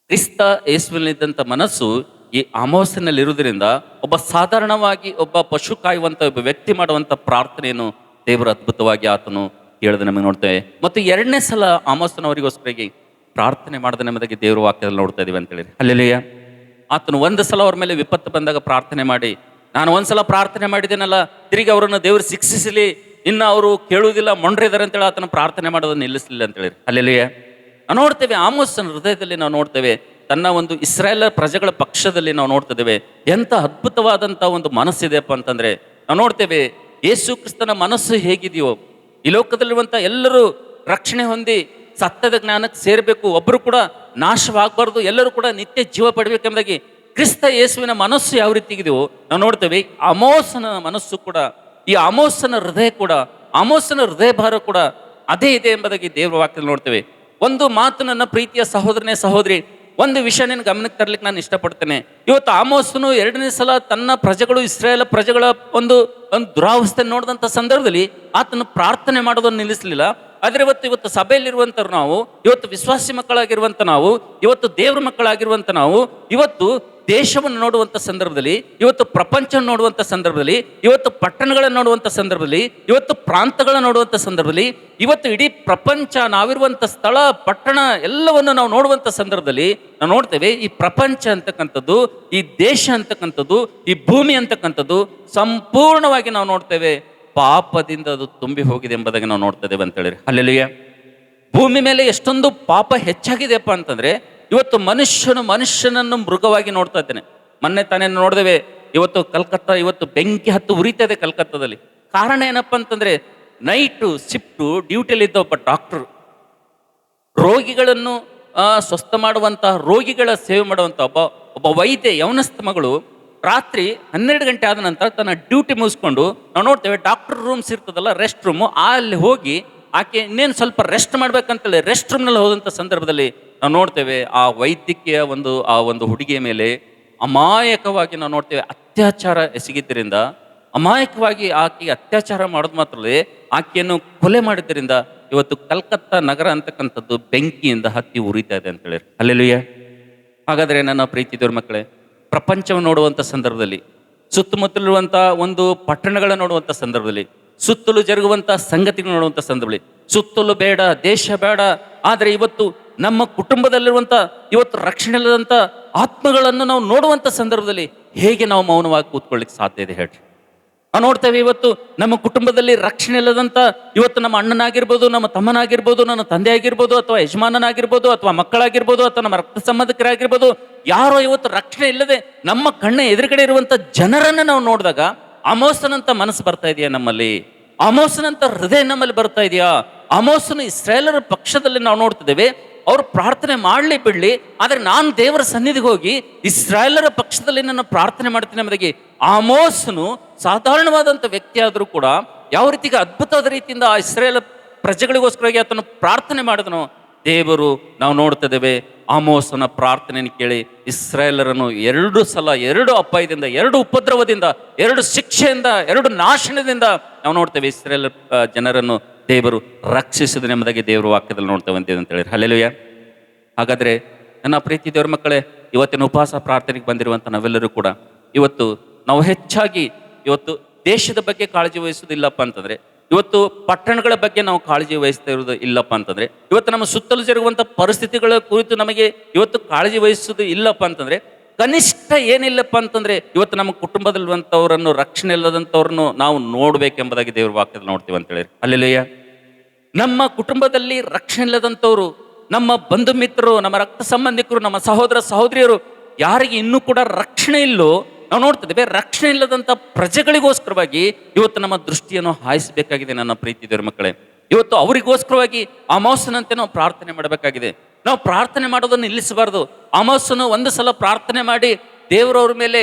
ಕ್ರಿಸ್ತ ಯೇಸುವಿನಲ್ಲಿದ್ದಂಥ ಮನಸ್ಸು ಈ ಇರುವುದರಿಂದ ಒಬ್ಬ ಸಾಧಾರಣವಾಗಿ ಒಬ್ಬ ಪಶು ಕಾಯುವಂಥ ಒಬ್ಬ ವ್ಯಕ್ತಿ ಮಾಡುವಂಥ ಪ್ರಾರ್ಥನೆಯನ್ನು ದೇವರು ಅದ್ಭುತವಾಗಿ ಆತನು ಕೇಳಿದ ನಮಗೆ ನೋಡ್ತೇವೆ ಮತ್ತು ಎರಡನೇ ಸಲ ಆಮೋಸನವರಿಗೋಸ್ಕರಾಗಿ ಪ್ರಾರ್ಥನೆ ಮಾಡಿದ ನಮಗೆ ದೇವರು ವಾಕ್ಯದಲ್ಲಿ ನೋಡ್ತಾ ಇದ್ದೀವಿ ಅಂತ ಹೇಳಿ ಅಲ್ಲೆಲ್ಲಯ್ಯ ಆತನು ಒಂದು ಸಲ ಅವ್ರ ಮೇಲೆ ವಿಪತ್ತು ಬಂದಾಗ ಪ್ರಾರ್ಥನೆ ಮಾಡಿ, ನಾನು ಒಂದ್ಸಲ ಪ್ರಾರ್ಥನೆ ಮಾಡಿದ್ದೇನಲ್ಲ ತಿರುಗಿ ಅವರನ್ನು ದೇವರು ಶಿಕ್ಷಿಸಲಿ, ಇನ್ನು ಅವರು ಕೇಳುವುದಿಲ್ಲ, ಮೊಂಡ್ರಿದ್ದಾರೆ ಅಂತೇಳಿ ಆತನ ಪ್ರಾರ್ಥನೆ ಮಾಡೋದನ್ನು ನಿಲ್ಲಿಸಲಿಲ್ಲ ಅಂತೇಳಿ ಅಲ್ಲೆಲ್ಲಿಯೇ ನಾವು ನೋಡ್ತೇವೆ ಆಮೋಸನ ಹೃದಯದಲ್ಲಿ ನಾವು ನೋಡ್ತೇವೆ, ತನ್ನ ಒಂದು ಇಸ್ರಾಯೇಲ್ ಪ್ರಜೆಗಳ ಪಕ್ಷದಲ್ಲಿ ನಾವು ನೋಡ್ತಿದ್ದೇವೆ ಎಂಥ ಅದ್ಭುತವಾದಂಥ ಒಂದು ಮನಸ್ಸಿದೆಯಪ್ಪ ಅಂತಂದ್ರೆ, ನಾವು ನೋಡ್ತೇವೆ, ಯೇಸು ಕ್ರಿಸ್ತನ ಮನಸ್ಸು ಹೇಗಿದೆಯೋ, ಈ ಲೋಕದಲ್ಲಿರುವಂಥ ಎಲ್ಲರೂ ರಕ್ಷಣೆ ಹೊಂದಿ ಸತ್ಯದ ಜ್ಞಾನಕ್ಕೆ ಸೇರಬೇಕು ಒಬ್ಬರು ಕೂಡ ನಾಶವಾಗಬಾರ್ದು, ಎಲ್ಲರೂ ಕೂಡ ನಿತ್ಯ ಜೀವ ಪಡಬೇಕೆಂಬುದಾಗಿ ಕ್ರಿಸ್ತ ಯೇಸುವಿನ ಮನಸ್ಸು ಯಾವ ರೀತಿಗಿದೆಯೋ ನಾವು ನೋಡ್ತೇವೆ ಅಮೋಸನ ಮನಸ್ಸು ಕೂಡ, ಈ ಅಮೋಸನ ಹೃದಯ ಕೂಡ ಅಮೋಸನ ಹೃದಯ ಭಾರ ಕೂಡ ಅದೇ ಇದೆ ಎಂಬುದಾಗಿ ದೇವರ ವಾಕ್ಯದಲ್ಲಿ ನೋಡ್ತೇವೆ. ಒಂದು ಮಾತು ನನ್ನ ಪ್ರೀತಿಯ ಸಹೋದರನೇ ಸಹೋದರಿ, ಒಂದು ವಿಷಯ ನಿನ್ನ ಗಮನಕ್ಕೆ ತರ್ಲಿಕ್ಕೆ ನಾನು ಇಷ್ಟಪಡ್ತೇನೆ. ಇವತ್ತು ಆಮೋಸನು ಎರಡನೇ ಸಲ ತನ್ನ ಪ್ರಜೆಗಳು ಇಸ್ರೇಲ ಪ್ರಜೆಗಳ ಒಂದು ಒಂದು ದುರಾವಸ್ಥೆ ನೋಡಿದಂಥ ಸಂದರ್ಭದಲ್ಲಿ ಆತನ ಪ್ರಾರ್ಥನೆ ಮಾಡೋದನ್ನು ನಿಲ್ಲಿಸಲಿಲ್ಲ. ಆದರೆ ಇವತ್ತು ಇವತ್ತು ಸಭೆಯಲ್ಲಿರುವಂಥವ್ರು ನಾವು, ಇವತ್ತು ವಿಶ್ವಾಸಿ ಮಕ್ಕಳಾಗಿರುವಂಥ ನಾವು, ಇವತ್ತು ದೇವ್ರ ಮಕ್ಕಳಾಗಿರುವಂಥ ನಾವು, ಇವತ್ತು ದೇಶವನ್ನು ನೋಡುವಂಥ ಸಂದರ್ಭದಲ್ಲಿ, ಇವತ್ತು ಪ್ರಪಂಚವನ್ನು ನೋಡುವಂಥ ಸಂದರ್ಭದಲ್ಲಿ, ಇವತ್ತು ಪಟ್ಟಣಗಳನ್ನು ನೋಡುವಂಥ ಸಂದರ್ಭದಲ್ಲಿ, ಇವತ್ತು ಪ್ರಾಂತಗಳನ್ನು ನೋಡುವಂಥ ಸಂದರ್ಭದಲ್ಲಿ, ಇವತ್ತು ಇಡೀ ಪ್ರಪಂಚ ನಾವಿರುವಂಥ ಸ್ಥಳ, ಪಟ್ಟಣ ಎಲ್ಲವನ್ನು ನಾವು ನೋಡುವಂಥ ಸಂದರ್ಭದಲ್ಲಿ ನಾವು ನೋಡ್ತೇವೆ, ಈ ಪ್ರಪಂಚ ಅಂತಕ್ಕಂಥದ್ದು, ಈ ದೇಶ ಅಂತಕ್ಕಂಥದ್ದು, ಈ ಭೂಮಿ ಅಂತಕ್ಕಂಥದ್ದು ಸಂಪೂರ್ಣವಾಗಿ ನಾವು ನೋಡ್ತೇವೆ. ಪಾಪದಿಂದ ಅದು ತುಂಬಿ ಹೋಗಿದೆ ಎಂಬುದಾಗಿ ನಾವು ನೋಡ್ತಾ ಇದ್ದೇವೆ ಅಂತ ಹೇಳಿರಿ ಅಲ್ಲೆಲ್ಲಿಯ ಭೂಮಿ ಮೇಲೆ ಎಷ್ಟೊಂದು ಪಾಪ ಹೆಚ್ಚಾಗಿದೆಯಪ್ಪ ಅಂತಂದ್ರೆ, ಇವತ್ತು ಮನುಷ್ಯನು ಮನುಷ್ಯನನ್ನು ಮೃಗವಾಗಿ ನೋಡ್ತಾ ಇದ್ದೇನೆ. ಮೊನ್ನೆ ತಾನೇ ನೋಡಿದೇವೆ ಇವತ್ತು ಕಲ್ಕತ್ತಾ, ಇವತ್ತು ಬೆಂಕಿ ಹತ್ತು ಉರಿತಾ ಇದೆ ಕಲ್ಕತ್ತಾದಲ್ಲಿ. ಕಾರಣ ಏನಪ್ಪ ಅಂತಂದ್ರೆ, ನೈಟು ಡ್ಯೂಟಿಯಲ್ಲಿ ಇದ್ದ ಒಬ್ಬ ಡಾಕ್ಟರ್. ರೋಗಿಗಳನ್ನು ಸ್ವಸ್ಥ ಮಾಡುವಂತಹ, ರೋಗಿಗಳ ಸೇವೆ ಮಾಡುವಂಥ ಒಬ್ಬ ಒಬ್ಬ ವೈದ್ಯ, ಯವನಸ್ಥ ಮಗಳು ರಾತ್ರಿ ಹನ್ನೆರಡು ಗಂಟೆ ಆದ ನಂತರ ತನ್ನ ಡ್ಯೂಟಿ ಮುಗಿಸ್ಕೊಂಡು ನಾವು ನೋಡ್ತೇವೆ ಡಾಕ್ಟರ್ ರೂಮ್ಸ್ ಇರ್ತದಲ್ಲ ರೆಸ್ಟ್ ರೂಮು ಅಲ್ಲಿ ಹೋಗಿ ಆಕೆ ಇನ್ನೇನು ಸ್ವಲ್ಪ ರೆಸ್ಟ್ ಮಾಡ್ಬೇಕಂತೇಳಿ ರೆಸ್ಟ್ ರೂಮ್ನಲ್ಲಿ ಹೋದಂಥ ಸಂದರ್ಭದಲ್ಲಿ ನಾವು ನೋಡ್ತೇವೆ ಆ ವೈದ್ಯಕೀಯ ಒಂದು, ಆ ಒಂದು ಹುಡುಗಿಯ ಮೇಲೆ ಅಮಾಯಕವಾಗಿ ನಾವು ನೋಡ್ತೇವೆ ಅತ್ಯಾಚಾರ ಎಸಗಿದ್ದರಿಂದ, ಅಮಾಯಕವಾಗಿ ಆಕೆ ಅತ್ಯಾಚಾರ ಮಾಡೋದು ಮಾತ್ರ ಆಕೆಯನ್ನು ಕೊಲೆ ಮಾಡಿದ್ದರಿಂದ ಇವತ್ತು ಕಲ್ಕತ್ತಾ ನಗರ ಅಂತಕ್ಕಂಥದ್ದು ಬೆಂಕಿಯಿಂದ ಹತ್ತಿ ಉರಿತಾ ಇದೆ ಅಂತ ಹೇಳಿ ಅಲ್ಲೆಲ್ಲುಯ್ಯ ಹಾಗಾದ್ರೆ ನನ್ನ ಪ್ರೀತಿ ಮಕ್ಕಳೇ ಪ್ರಪಂಚವನ್ನು ನೋಡುವಂಥ ಸಂದರ್ಭದಲ್ಲಿ ಸುತ್ತಮುತ್ತಲಿರುವಂಥ ಒಂದು ಪಟ್ಟಣಗಳನ್ನು ನೋಡುವಂಥ ಸಂದರ್ಭದಲ್ಲಿ, ಸುತ್ತಲೂ ಜರುಗುವಂಥ ಸಂಗತಿಗಳು ನೋಡುವಂಥ ಸಂದರ್ಭದಲ್ಲಿ, ಸುತ್ತಲೂ ಬೇಡ, ದೇಶ ಬೇಡ, ಆದರೆ ಇವತ್ತು ನಮ್ಮ ಕುಟುಂಬದಲ್ಲಿರುವಂಥ ಇವತ್ತು ರಕ್ಷಣೆ ಇಲ್ಲದಂಥ ಆತ್ಮಗಳನ್ನು ನಾವು ನೋಡುವಂಥ ಸಂದರ್ಭದಲ್ಲಿ ಹೇಗೆ ನಾವು ಮೌನವಾಗಿ ಕೂತ್ಕೊಳ್ಳಿಕ್ಕೆ ಸಾಧ್ಯ ಇದೆ ಹೇಳ್ರಿ. ನಾವು ನೋಡ್ತೇವೆ ಇವತ್ತು ನಮ್ಮ ಕುಟುಂಬದಲ್ಲಿ ರಕ್ಷಣೆ ಇಲ್ಲದಂತ ಇವತ್ತು ನಮ್ಮ ಅಣ್ಣನಾಗಿರ್ಬೋದು, ನಮ್ಮ ತಮ್ಮನಾಗಿರ್ಬೋದು, ನನ್ನ ತಂದೆ ಆಗಿರ್ಬೋದು ಅಥವಾ ಯಜಮಾನನಾಗಿರ್ಬೋದು, ಅಥವಾ ಮಕ್ಕಳಾಗಿರ್ಬೋದು, ಅಥವಾ ನಮ್ಮ ರಕ್ತ ಸಂಬಂಧಿಕರಾಗಿರ್ಬೋದು, ಯಾರೋ ಇವತ್ತು ರಕ್ಷಣೆ ಇಲ್ಲದೆ ನಮ್ಮ ಕಣ್ಣ ಎದುರುಗಡೆ ಇರುವಂತ ಜನರನ್ನ ನಾವು ನೋಡಿದಾಗ ಅಮೋಸನಂತ ಮನಸ್ಸು ಬರ್ತಾ ಇದೆಯಾ ನಮ್ಮಲ್ಲಿ? ಅಮೋಸನಂತ ಹೃದಯ ನಮ್ಮಲ್ಲಿ ಬರ್ತಾ ಇದೆಯಾ? ಅಮೋಸನ ಇಸ್ರೇಲರ ಪಕ್ಷದಲ್ಲಿ ನಾವು ನೋಡ್ತಿದ್ದೇವೆ, ಅವರು ಪ್ರಾರ್ಥನೆ ಮಾಡಲಿ ಬಿಡಲಿ, ಆದರೆ ನಾನು ದೇವರ ಸನ್ನಿಧಿಗೆ ಹೋಗಿ ಇಸ್ರಾಯೇಲರ ಪಕ್ಷದಲ್ಲಿ ನನ್ನ ಪ್ರಾರ್ಥನೆ ಮಾಡ್ತೀನಿ ಎಂಬುದಾಗಿ ಆಮೋಸನು ಸಾಧಾರಣವಾದಂಥ ವ್ಯಕ್ತಿ ಆದರೂ ಕೂಡ ಯಾವ ರೀತಿಗೆ ಅದ್ಭುತವಾದ ರೀತಿಯಿಂದ ಆ ಇಸ್ರಾಯೇಲ ಪ್ರಜೆಗಳಿಗೋಸ್ಕರವಾಗಿ ಆತನು ಪ್ರಾರ್ಥನೆ ಮಾಡಿದನು, ದೇವರು ನಾವು ನೋಡ್ತಿದ್ದೇವೆ ಆಮೋಸನ ಪ್ರಾರ್ಥನೆಯನ್ನು ಕೇಳಿ ಇಸ್ರಾಯೇಲರನ್ನು ಎರಡು ಸಲ, ಎರಡು ಅಪಾಯದಿಂದ, ಎರಡು ಉಪದ್ರವದಿಂದ, ಎರಡು ಶಿಕ್ಷೆಯಿಂದ, ಎರಡು ನಾಶನದಿಂದ ನಾವು ನೋಡ್ತೇವೆ ಇಸ್ರೇಲ್ ಜನರನ್ನು ದೇವರು ರಕ್ಷಿಸಿದನೆಂಬುದಾಗಿ ದೇವರು ವಾಕ್ಯದಲ್ಲಿ ನೋಡ್ತಾ ಬಂದಿದೆ ಅಂತ ಹೇಳಿದ್ರೆ. ಹಲ್ಲೆಲುಯ್ಯ ಹಾಗಾದರೆ ನನ್ನ ಪ್ರೀತಿ ದೇವರ ಮಕ್ಕಳೇ, ಇವತ್ತಿನ ಉಪವಾಸ ಪ್ರಾರ್ಥನೆಗೆ ಬಂದಿರುವಂಥ ನಾವೆಲ್ಲರೂ ಕೂಡ ಇವತ್ತು ನಾವು ಹೆಚ್ಚಾಗಿ ಇವತ್ತು ದೇಶದ ಬಗ್ಗೆ ಕಾಳಜಿ ವಹಿಸೋದಿಲ್ಲಪ್ಪ ಅಂತಂದರೆ, ಇವತ್ತು ಪಟ್ಟಣಗಳ ಬಗ್ಗೆ ನಾವು ಕಾಳಜಿ ವಹಿಸ್ತಾ ಇರೋದು ಇಲ್ಲಪ್ಪ ಅಂತಂದರೆ, ಇವತ್ತು ನಮ್ಮ ಸುತ್ತಲೂ ಜರುಗುವಂಥ ಪರಿಸ್ಥಿತಿಗಳ ಕುರಿತು ನಮಗೆ ಇವತ್ತು ಕಾಳಜಿ ವಹಿಸೋದು ಇಲ್ಲಪ್ಪ ಅಂತಂದ್ರೆ ಕನಿಷ್ಠ ಏನಿಲ್ಲಪ್ಪ ಅಂತಂದ್ರೆ ಇವತ್ತು ನಮ್ಮ ಕುಟುಂಬದಲ್ಲಿರುವಂಥವ್ರನ್ನು ರಕ್ಷಣೆ ಇಲ್ಲದಂಥವ್ರನ್ನು ನಾವು ನೋಡ್ಬೇಕೆಂಬುದಾಗಿ ದೇವ್ರ ವಾಕ್ಯದಲ್ಲಿ ನೋಡ್ತೀವಿ ಅಂತ ಹೇಳಿ ಅಲ್ಲೆಲ್ಲಯ್ಯ ನಮ್ಮ ಕುಟುಂಬದಲ್ಲಿ ರಕ್ಷಣೆ ಇಲ್ಲದಂಥವ್ರು ನಮ್ಮ ಬಂಧು ಮಿತ್ರರು, ನಮ್ಮ ರಕ್ತ ಸಂಬಂಧಿಕರು, ನಮ್ಮ ಸಹೋದರ ಸಹೋದರಿಯರು ಯಾರಿಗೆ ಇನ್ನೂ ಕೂಡ ರಕ್ಷಣೆ ಇಲ್ಲೋ, ನಾವು ನೋಡ್ತಿದ್ದೇವೆ ರಕ್ಷಣೆ ಇಲ್ಲದಂಥ ಪ್ರಜೆಗಳಿಗೋಸ್ಕರವಾಗಿ ಇವತ್ತು ನಮ್ಮ ದೃಷ್ಟಿಯನ್ನು ಹಾಯಿಸಬೇಕಾಗಿದೆ ನನ್ನ ಪ್ರೀತಿ ದೇವ್ರ ಮಕ್ಕಳೇ. ಇವತ್ತು ಅವರಿಗೋಸ್ಕರವಾಗಿ ಅಮಾವಾಸ್ಯನಂತೆ ನಾವು ಪ್ರಾರ್ಥನೆ ಮಾಡಬೇಕಾಗಿದೆ. ನಾವು ಪ್ರಾರ್ಥನೆ ಮಾಡೋದನ್ನು ನಿಲ್ಲಿಸಬಾರ್ದು. ಅಮಾವಾಸ್ಯನು ಒಂದು ಸಲ ಪ್ರಾರ್ಥನೆ ಮಾಡಿ ದೇವರವ್ರ ಮೇಲೆ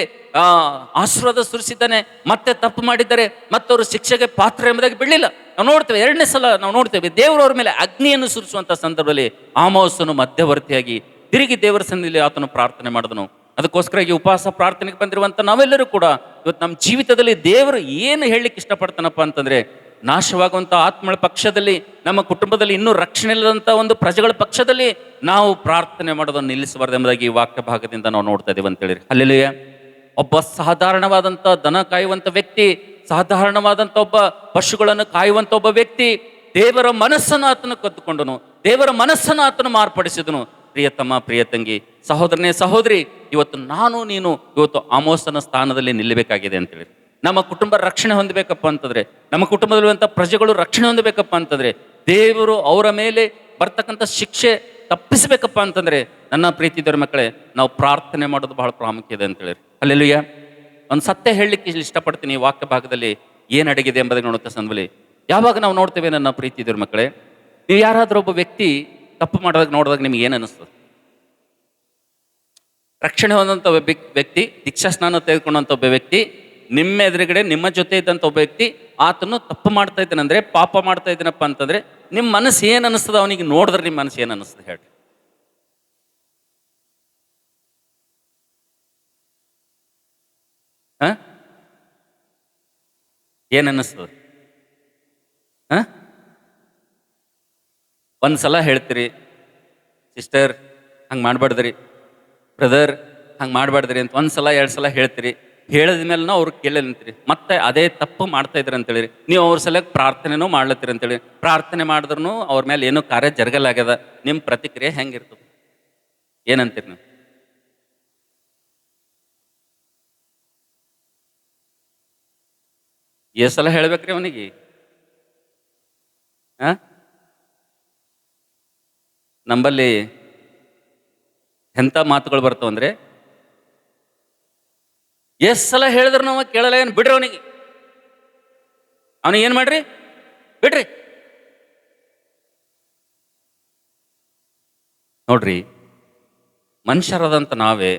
ಆಶೀರ್ವಾದ ಸುರಿಸಿದ್ದಾನೆ, ಮತ್ತೆ ತಪ್ಪು ಮಾಡಿದ್ದಾರೆ, ಮತ್ತವರು ಶಿಕ್ಷೆಗೆ ಪಾತ್ರ ಎಂಬುದಾಗಿ ಬಿಡಲಿಲ್ಲ. ನಾವು ನೋಡ್ತೇವೆ, ಎರಡನೇ ಸಲ ನಾವು ನೋಡ್ತೇವೆ ದೇವರವ್ರ ಮೇಲೆ ಅಗ್ನಿಯನ್ನು ಸುರಿಸುವಂಥ ಸಂದರ್ಭದಲ್ಲಿ ಆಮೋಸನು ಮಧ್ಯವರ್ತಿಯಾಗಿ ತಿರುಗಿ ದೇವರ ಸನ್ನಿಧಿಯಲ್ಲಿ ಆತನು ಪ್ರಾರ್ಥನೆ ಮಾಡಿದನು. ಅದಕ್ಕೋಸ್ಕರ ಈ ಉಪವಾಸ ಪ್ರಾರ್ಥನೆಗೆ ಬಂದಿರುವಂಥ ನಾವೆಲ್ಲರೂ ಕೂಡ ಇವತ್ತು ನಮ್ಮ ಜೀವಿತದಲ್ಲಿ ದೇವರು ಏನು ಹೇಳಲಿಕ್ಕೆ ಇಷ್ಟಪಡ್ತಾನಪ್ಪ ಅಂತಂದ್ರೆ ನಾಶವಾಗುವಂಥ ಆತ್ಮಳ ಪಕ್ಷದಲ್ಲಿ, ನಮ್ಮ ಕುಟುಂಬದಲ್ಲಿ ಇನ್ನೂ ರಕ್ಷಣೆ ಇಲ್ಲದಂಥ ಒಂದು ಪ್ರಜೆಗಳ ಪಕ್ಷದಲ್ಲಿ ನಾವು ಪ್ರಾರ್ಥನೆ ಮಾಡೋದನ್ನು ನಿಲ್ಲಿಸಬಾರ್ದು ಎಂಬುದಾಗಿ ಈ ವಾಕ್ಯ ಭಾಗದಿಂದ ನಾವು ನೋಡ್ತಾ ಇದ್ದೀವಿ ಅಂತೇಳಿ. ಅಲ್ಲಿ ಒಬ್ಬ ಸಾಧಾರಣವಾದಂಥ ದನ ಕಾಯುವಂಥ ವ್ಯಕ್ತಿ, ಸಾಧಾರಣವಾದಂಥ ಒಬ್ಬ ಪಶುಗಳನ್ನು ಕಾಯುವಂಥ ಒಬ್ಬ ವ್ಯಕ್ತಿ, ದೇವರ ಮನಸ್ಸನ್ನು ಆತನು ಕದ್ದುಕೊಂಡನು, ದೇವರ ಮನಸ್ಸನ್ನು ಆತನು ಮಾರ್ಪಡಿಸಿದನು. ಪ್ರಿಯತಮ ಪ್ರಿಯತಂಗಿ ಸಹೋದರನೇ, ಸಹೋದರಿ, ಇವತ್ತು ನಾನು, ನೀನು ಇವತ್ತು ಆಮೋಸನ ಸ್ಥಾನದಲ್ಲಿ ನಿಲ್ಲಬೇಕಾಗಿದೆ ಅಂತೇಳಿ. ನಮ್ಮ ಕುಟುಂಬ ರಕ್ಷಣೆ ಹೊಂದಬೇಕಪ್ಪ ಅಂತಂದ್ರೆ, ನಮ್ಮ ಕುಟುಂಬದಲ್ಲಿರುವಂಥ ಪ್ರಜೆಗಳು ರಕ್ಷಣೆ ಹೊಂದಬೇಕಪ್ಪ ಅಂತಂದ್ರೆ, ದೇವರು ಅವರ ಮೇಲೆ ಬರ್ತಕ್ಕಂಥ ಶಿಕ್ಷೆ ತಪ್ಪಿಸಬೇಕಪ್ಪ ಅಂತಂದ್ರೆ, ನನ್ನ ಪ್ರೀತಿ ಇದ್ದವ್ರ ಮಕ್ಕಳೇ, ನಾವು ಪ್ರಾರ್ಥನೆ ಮಾಡೋದು ಬಹಳ ಪ್ರಾಮುಖ್ಯ ಇದೆ ಅಂತೇಳಿ ಅಲ್ಲೆಲ್ಲುಯ್ಯ ಒಂದು ಸತ್ಯ ಹೇಳಲಿಕ್ಕೆ ಇಷ್ಟಪಡ್ತೀನಿ, ಈ ವಾಕ್ಯ ಭಾಗದಲ್ಲಿ ಏನು ಅಡಗಿದೆ ಎಂಬುದನ್ನು ನೋಡುತ್ತಾ ಸಂದಲಿ ಯಾವಾಗ ನಾವು ನೋಡ್ತೇವೆ ನನ್ನ ಪ್ರೀತಿ ಇದ್ರ ಮಕ್ಕಳೇ, ನೀವು ಯಾರಾದರೂ ಒಬ್ಬ ವ್ಯಕ್ತಿ ತಪ್ಪು ಮಾಡಿದಾಗ ನೋಡಿದಾಗ ನಿಮ್ಗೆ ಏನು ಅನಿಸ್ತದೆ ರಕ್ಷಣೆ ಹೊಂದಂಥ ಒಬ್ಬ ವ್ಯಕ್- ವ್ಯಕ್ತಿ ದೀಕ್ಷಾ ಸ್ನಾನ ತೆಗೆದುಕೊಂಡಂಥ ಒಬ್ಬ ವ್ಯಕ್ತಿ ನಿಮ್ಮ ಎದುರುಗಡೆ ನಿಮ್ಮ ಜೊತೆ ಇದ್ದಂಥ ಒಬ್ಬ ವ್ಯಕ್ತಿ ಆತನು ತಪ್ಪು ಮಾಡ್ತಾ ಇದ್ದಾನಂದ್ರೆ, ಪಾಪ ಮಾಡ್ತಾ ಇದ್ದಾನಪ್ಪ ಅಂತಂದ್ರೆ ನಿಮ್ಮ ಮನಸ್ಸು ಏನು ಅನಿಸ್ತದ ಅವನಿಗೆ ನೋಡಿದ್ರೆ ನಿಮ್ಮ ಮನಸ್ಸು ಏನು ಅನಿಸ್ತದೆ ಹೇಳಿ. ಹಾಂ? ಅನ್ನಿಸ್ತದೆ? ಒಂದು ಸಲ ಹೇಳ್ತೀರಿ, ಸಿಸ್ಟರ್, ಹಂಗೆ ಮಾಡಬಾರ್ದ್ರಿ, ಬ್ರದರ್, ಹಂಗೆ ಮಾಡಬಾರ್ದ್ರಿ ಅಂತ ಒಂದ್ಸಲ, ಎರಡು ಸಲ ಹೇಳ್ತೀರಿ. ಹೇಳಿದ ಮೇಲೆ ಅವ್ರು ಕೇಳಲಂತೀರಿ ಮತ್ತೆ ಅದೇ ತಪ್ಪು ಮಾಡ್ತಾ ಇದ್ರಿ ಅಂತೇಳಿ ನೀವು ಅವ್ರ ಸಲಕ್ಕೆ ಪ್ರಾರ್ಥನೆನೂ ಮಾಡ್ಲತ್ತೀರಿ ಅಂತೇಳಿ. ಪ್ರಾರ್ಥನೆ ಮಾಡಿದ್ರು ಅವ್ರ ಮೇಲೆ ಏನು ಕಾರ್ಯ ಜರಗಲಾಗ್ಯದ ನಿಮ್ಮ ಪ್ರತಿಕ್ರಿಯೆ ಹೆಂಗಿರ್ತದೆ? ಏನಂತೀರಿ ನೀವು? ಎಷ್ಟು ಸಲ ಹೇಳ್ಬೇಕ್ರಿ ಅವನಿಗೆ. ಆ? ನಂಬಲ್ಲಿ ಎಂಥ ಮಾತುಗಳು ಬರ್ತಾವಂದ್ರೆ ಎಷ್ಟು ಸಲ ಹೇಳಿದ್ರು ನಾವು ಕೇಳಲ್ಲ, ಏನು ಬಿಡ್ರಿ ಅವನಿಗೆ? ಅವನಿಗೆ ಏನು ಮಾಡ್ರಿ? ಬಿಡ್ರಿ. ನೋಡ್ರಿ ಮನುಷ್ಯರಾದಂಥ ನಾವೇ,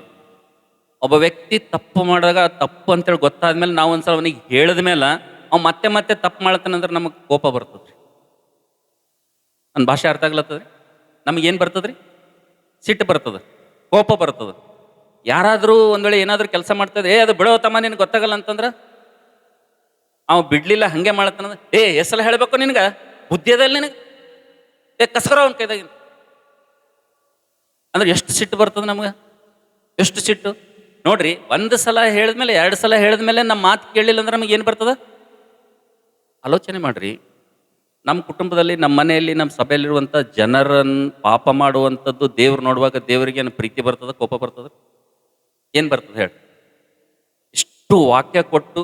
ಒಬ್ಬ ವ್ಯಕ್ತಿ ತಪ್ಪು ಮಾಡಿದಾಗ ತಪ್ಪು ಅಂತೇಳಿ ಗೊತ್ತಾದ್ಮೇಲೆ ನಾವು ಒಂದ್ಸಲ ಅವನಿಗೆ ಹೇಳಿದ ಮೇಲೆ ಅವ್ ಮತ್ತೆ ಮತ್ತೆ ತಪ್ಪು ಮಾಡ್ತಾನಂದ್ರೆ ನಮಗೆ ಕೋಪ ಬರ್ತದ್ರಿ. ನನ್ನ ಭಾಷೆ ಅರ್ಥ ಆಗ್ಲತ್ತದ್ರಿ? ನಮಗೇನು ಬರ್ತದ್ರಿ? ಸಿಟ್ಟು ಬರ್ತದ ಕೋಪ ಬರ್ತದ ಯಾರಾದರೂ ಒಂದು ವೇಳೆ ಏನಾದರೂ ಕೆಲಸ ಮಾಡ್ತದೆ, ಏ, ಅದು ಬಿಡೋ ತಮ್ಮ ನಿನಗೆ ಗೊತ್ತಾಗಲ್ಲ ಅಂತಂದ್ರೆ ಅವ ಬಿಡ್ಲಿಲ್ಲ, ಹಂಗೆ ಮಾಡತ್ತನ ಏ ಸಲ ಹೇಳಬೇಕು ನಿನಗೆ? ಬುದ್ಧಿಯದಲ್ಲಿ ನಿನಗೆ? ಏ ಕಸಕರ ಅವನ ಕೈದಾಗಿನ ಅಂದ್ರೆ ಎಷ್ಟು ಸಿಟ್ಟು ಬರ್ತದೆ ನಮ್ಗೆ? ಎಷ್ಟು ಸಿಟ್ಟು? ನೋಡ್ರಿ, ಒಂದು ಸಲ ಹೇಳಿದ್ಮೇಲೆ, ಎರಡು ಸಲ ಹೇಳಿದ್ಮೇಲೆ ನಮ್ಮ ಮಾತು ಕೇಳಲಿಲ್ಲ ಅಂದ್ರೆ ನಮಗೆ ಏನು ಬರ್ತದೆ? ಆಲೋಚನೆ ಮಾಡ್ರಿ ನಮ್ಮ ಕುಟುಂಬದಲ್ಲಿ ನಮ್ಮ ಮನೆಯಲ್ಲಿ ನಮ್ಮ ಸಭೆಯಲ್ಲಿರುವಂಥ ಜನರನ್ನು ಪಾಪ ಮಾಡುವಂಥದ್ದು ದೇವ್ರು ನೋಡುವಾಗ ದೇವರಿಗೆ ಏನು ಪ್ರೀತಿ ಬರ್ತದೆ, ಕೋಪ ಬರ್ತದ? ಏನು ಬರ್ತದೆ ಹೇಳಿ. ಇಷ್ಟು ವಾಕ್ಯ ಕೊಟ್ಟು,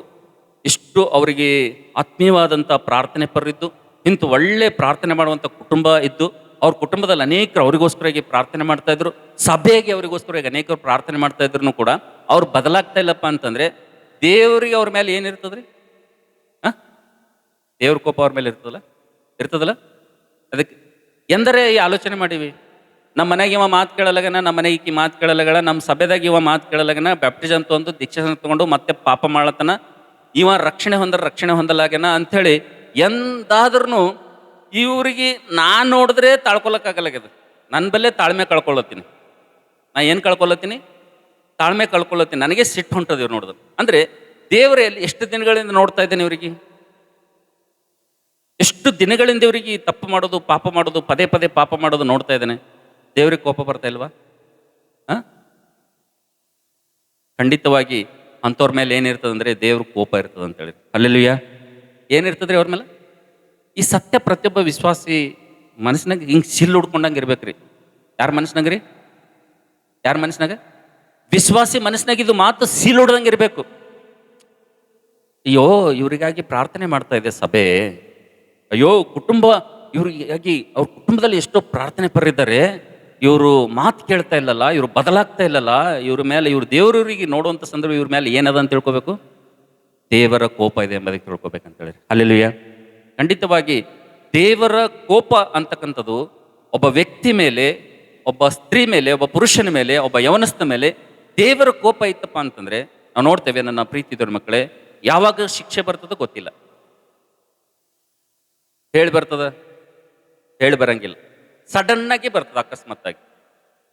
ಇಷ್ಟು ಅವರಿಗೆ ಆತ್ಮೀಯವಾದಂಥ ಪ್ರಾರ್ಥನೆ ಪರಿದ್ದು ಇಂಥ ಒಳ್ಳೆ ಪ್ರಾರ್ಥನೆ ಮಾಡುವಂಥ ಕುಟುಂಬ ಇದ್ದು, ಅವ್ರ ಕುಟುಂಬದಲ್ಲಿ ಅನೇಕರು ಅವರಿಗೋಸ್ಕರವಾಗಿ ಪ್ರಾರ್ಥನೆ ಮಾಡ್ತಾ ಇದ್ರು, ಸಭೆಗೆ ಅವರಿಗೋಸ್ಕರವಾಗಿ ಅನೇಕರು ಪ್ರಾರ್ಥನೆ ಮಾಡ್ತಾ ಇದ್ರು ಕೂಡ ಅವ್ರು ಬದಲಾಗ್ತಾ ಇಲ್ಲಪ್ಪ ಅಂತಂದ್ರೆ, ದೇವರಿಗೆ ಅವ್ರ ಮೇಲೆ ಏನಿರ್ತದ್ರಿ ಹಾಂ? ದೇವ್ರ ಕೋಪ ಅವ್ರ ಮೇಲೆ ಇರ್ತದಲ್ಲ? ಇರ್ತದಲ್ಲ? ಅದಕ್ಕೆ ಎಂದರೆ ಈ ಆಲೋಚನೆ ಮಾಡೀವಿ. ನಮ್ಮ ಮನೆಗೆ ಇವ ಮಾತು ಕೇಳಲಗನ, ನಮ್ಮ ಮನೆಗೆ ಈಕಿ ಮಾತು ಕೇಳಲಗಣ, ನಮ್ಮ ಸಭೆದಾಗ ಇವ ಮಾತು ಕೇಳಲಗನ ಬ್ಯಾಪ್ಟಿಸಮ್ ತೊಗೊಂಡು ದೀಕ್ಷೆ ತೊಗೊಂಡು ಮತ್ತೆ ಪಾಪ ಮಾಡತನ ಇವ ರಕ್ಷಣೆ ಹೊಂದ್ರ, ರಕ್ಷಣೆ ಹೊಂದಲಾಗನ ಅಂಥೇಳಿ ಎಂದಾದ್ರೂ ಇವ್ರಿಗೆ ನಾನು ನೋಡಿದ್ರೆ ತಾಳ್ಕೊಳಕ್ಕಾಗಲಾಗ್ಯದ ನನ್ನ ಬಲ್ಲೇ ತಾಳ್ಮೆ ಕಳ್ಕೊಳ್ಳತ್ತೀನಿ ನಾ ಏನು ಕಳ್ಕೊಳ್ಳತ್ತೀನಿ ತಾಳ್ಮೆ ಕಳ್ಕೊಳ್ಳತ್ತೀನಿ ನನಗೆ ಸಿಟ್ಟು ಹೊಂಟದ ಇವ್ರು ನೋಡಿದ್ರು ಅಂದರೆ ದೇವರೇ ಎಲ್ಲಿ ಎಷ್ಟು ದಿನಗಳಿಂದ ನೋಡ್ತಾ ಇದ್ದೇನೆ ಇವರಿಗೆ? ಎಷ್ಟು ದಿನಗಳಿಂದ ಇವರಿಗೆ ತಪ್ಪು ಮಾಡೋದು, ಪಾಪ ಮಾಡೋದು, ಪದೇ ಪದೇ ಪಾಪ ಮಾಡೋದು ನೋಡ್ತಾ ಇದ್ದೇನೆ. ದೇವ್ರಿಗೆ ಕೋಪ ಬರ್ತಾ ಇಲ್ವಾ? ಖಂಡಿತವಾಗಿ ಅಂಥವ್ರ ಮೇಲೆ ಏನಿರ್ತದೆ ಅಂದರೆ ದೇವ್ರ ಕೋಪ ಇರ್ತದೆ ಅಂತೇಳಿ ಅಲ್ಲೆಲ್ಲುಯ್ಯ ಏನಿರ್ತದ್ರಿ ಅವ್ರ ಮೇಲೆ? ಈ ಸತ್ಯ ಪ್ರತಿಯೊಬ್ಬ ವಿಶ್ವಾಸಿ ಮನಸ್ಸಿನಾಗ ಹಿಂಗೆ ಸಿಲ್ಲು ಹುಡ್ಕೊಂಡಂಗೆ ಇರ್ಬೇಕ್ರಿ. ಯಾರ ಮನಸ್ಸಿನಾಗ ರೀ ಯಾರ ಮನಸ್ಸಿನಾಗ? ವಿಶ್ವಾಸಿ ಮನಸ್ಸಿನಾಗ ಇದು ಮಾತು ಸೀಲ್ ಹೊಡ್ದಂಗೆ ಇರಬೇಕು. ಅಯ್ಯೋ, ಇವರಿಗಾಗಿ ಪ್ರಾರ್ಥನೆ ಮಾಡ್ತಾ ಇದೆ ಸಭೆ. ಅಯ್ಯೋ, ಕುಟುಂಬ, ಇವರಿಗಾಗಿ ಅವ್ರ ಕುಟುಂಬದಲ್ಲಿ ಎಷ್ಟೋ ಪ್ರಾರ್ಥನೆ ಪರಿದ್ದಾರೆ ಇವರು ಮಾತು ಕೇಳ್ತಾ ಇಲ್ಲಲ್ಲ, ಇವರು ಬದಲಾಗ್ತಾ ಇಲ್ಲಲ್ಲ, ಇವ್ರ ಮೇಲೆ, ಇವ್ರ ದೇವರವರಿಗೆ ನೋಡುವಂಥ ಸಂದರ್ಭ ಇವ್ರ ಮೇಲೆ ಏನದ ಅಂತ ತಿಳ್ಕೊಬೇಕು? ದೇವರ ಕೋಪ ಇದೆ ಎಂಬುದಕ್ಕೆ ತಿಳ್ಕೊಬೇಕಂತೇಳಿ ಅಲ್ಲೆಲ್ಲುಯ್ಯ ಖಂಡಿತವಾಗಿ ದೇವರ ಕೋಪ ಅಂತಕ್ಕಂಥದ್ದು ಒಬ್ಬ ವ್ಯಕ್ತಿ ಮೇಲೆ, ಒಬ್ಬ ಸ್ತ್ರೀ ಮೇಲೆ, ಒಬ್ಬ ಪುರುಷನ ಮೇಲೆ, ಒಬ್ಬ ಯವನಸ್ಥ ಮೇಲೆ ದೇವರ ಕೋಪ ಇತ್ತಪ್ಪ ಅಂತಂದ್ರೆ, ನಾವು ನೋಡ್ತೇವೆ ನನ್ನ ಪ್ರೀತಿ ದೊಡ್ಡ ಮಕ್ಕಳೇ, ಯಾವಾಗ ಶಿಕ್ಷೆ ಬರ್ತದೋ ಗೊತ್ತಿಲ್ಲ. ಹೇಳಿ ಬರ್ತದ? ಹೇಳಿ ಬರಂಗಿಲ್ಲ. ಸಡನ್ ಆಗಿ ಬರ್ತದ ಅಕಸ್ಮಾತ್ತಾಗಿ.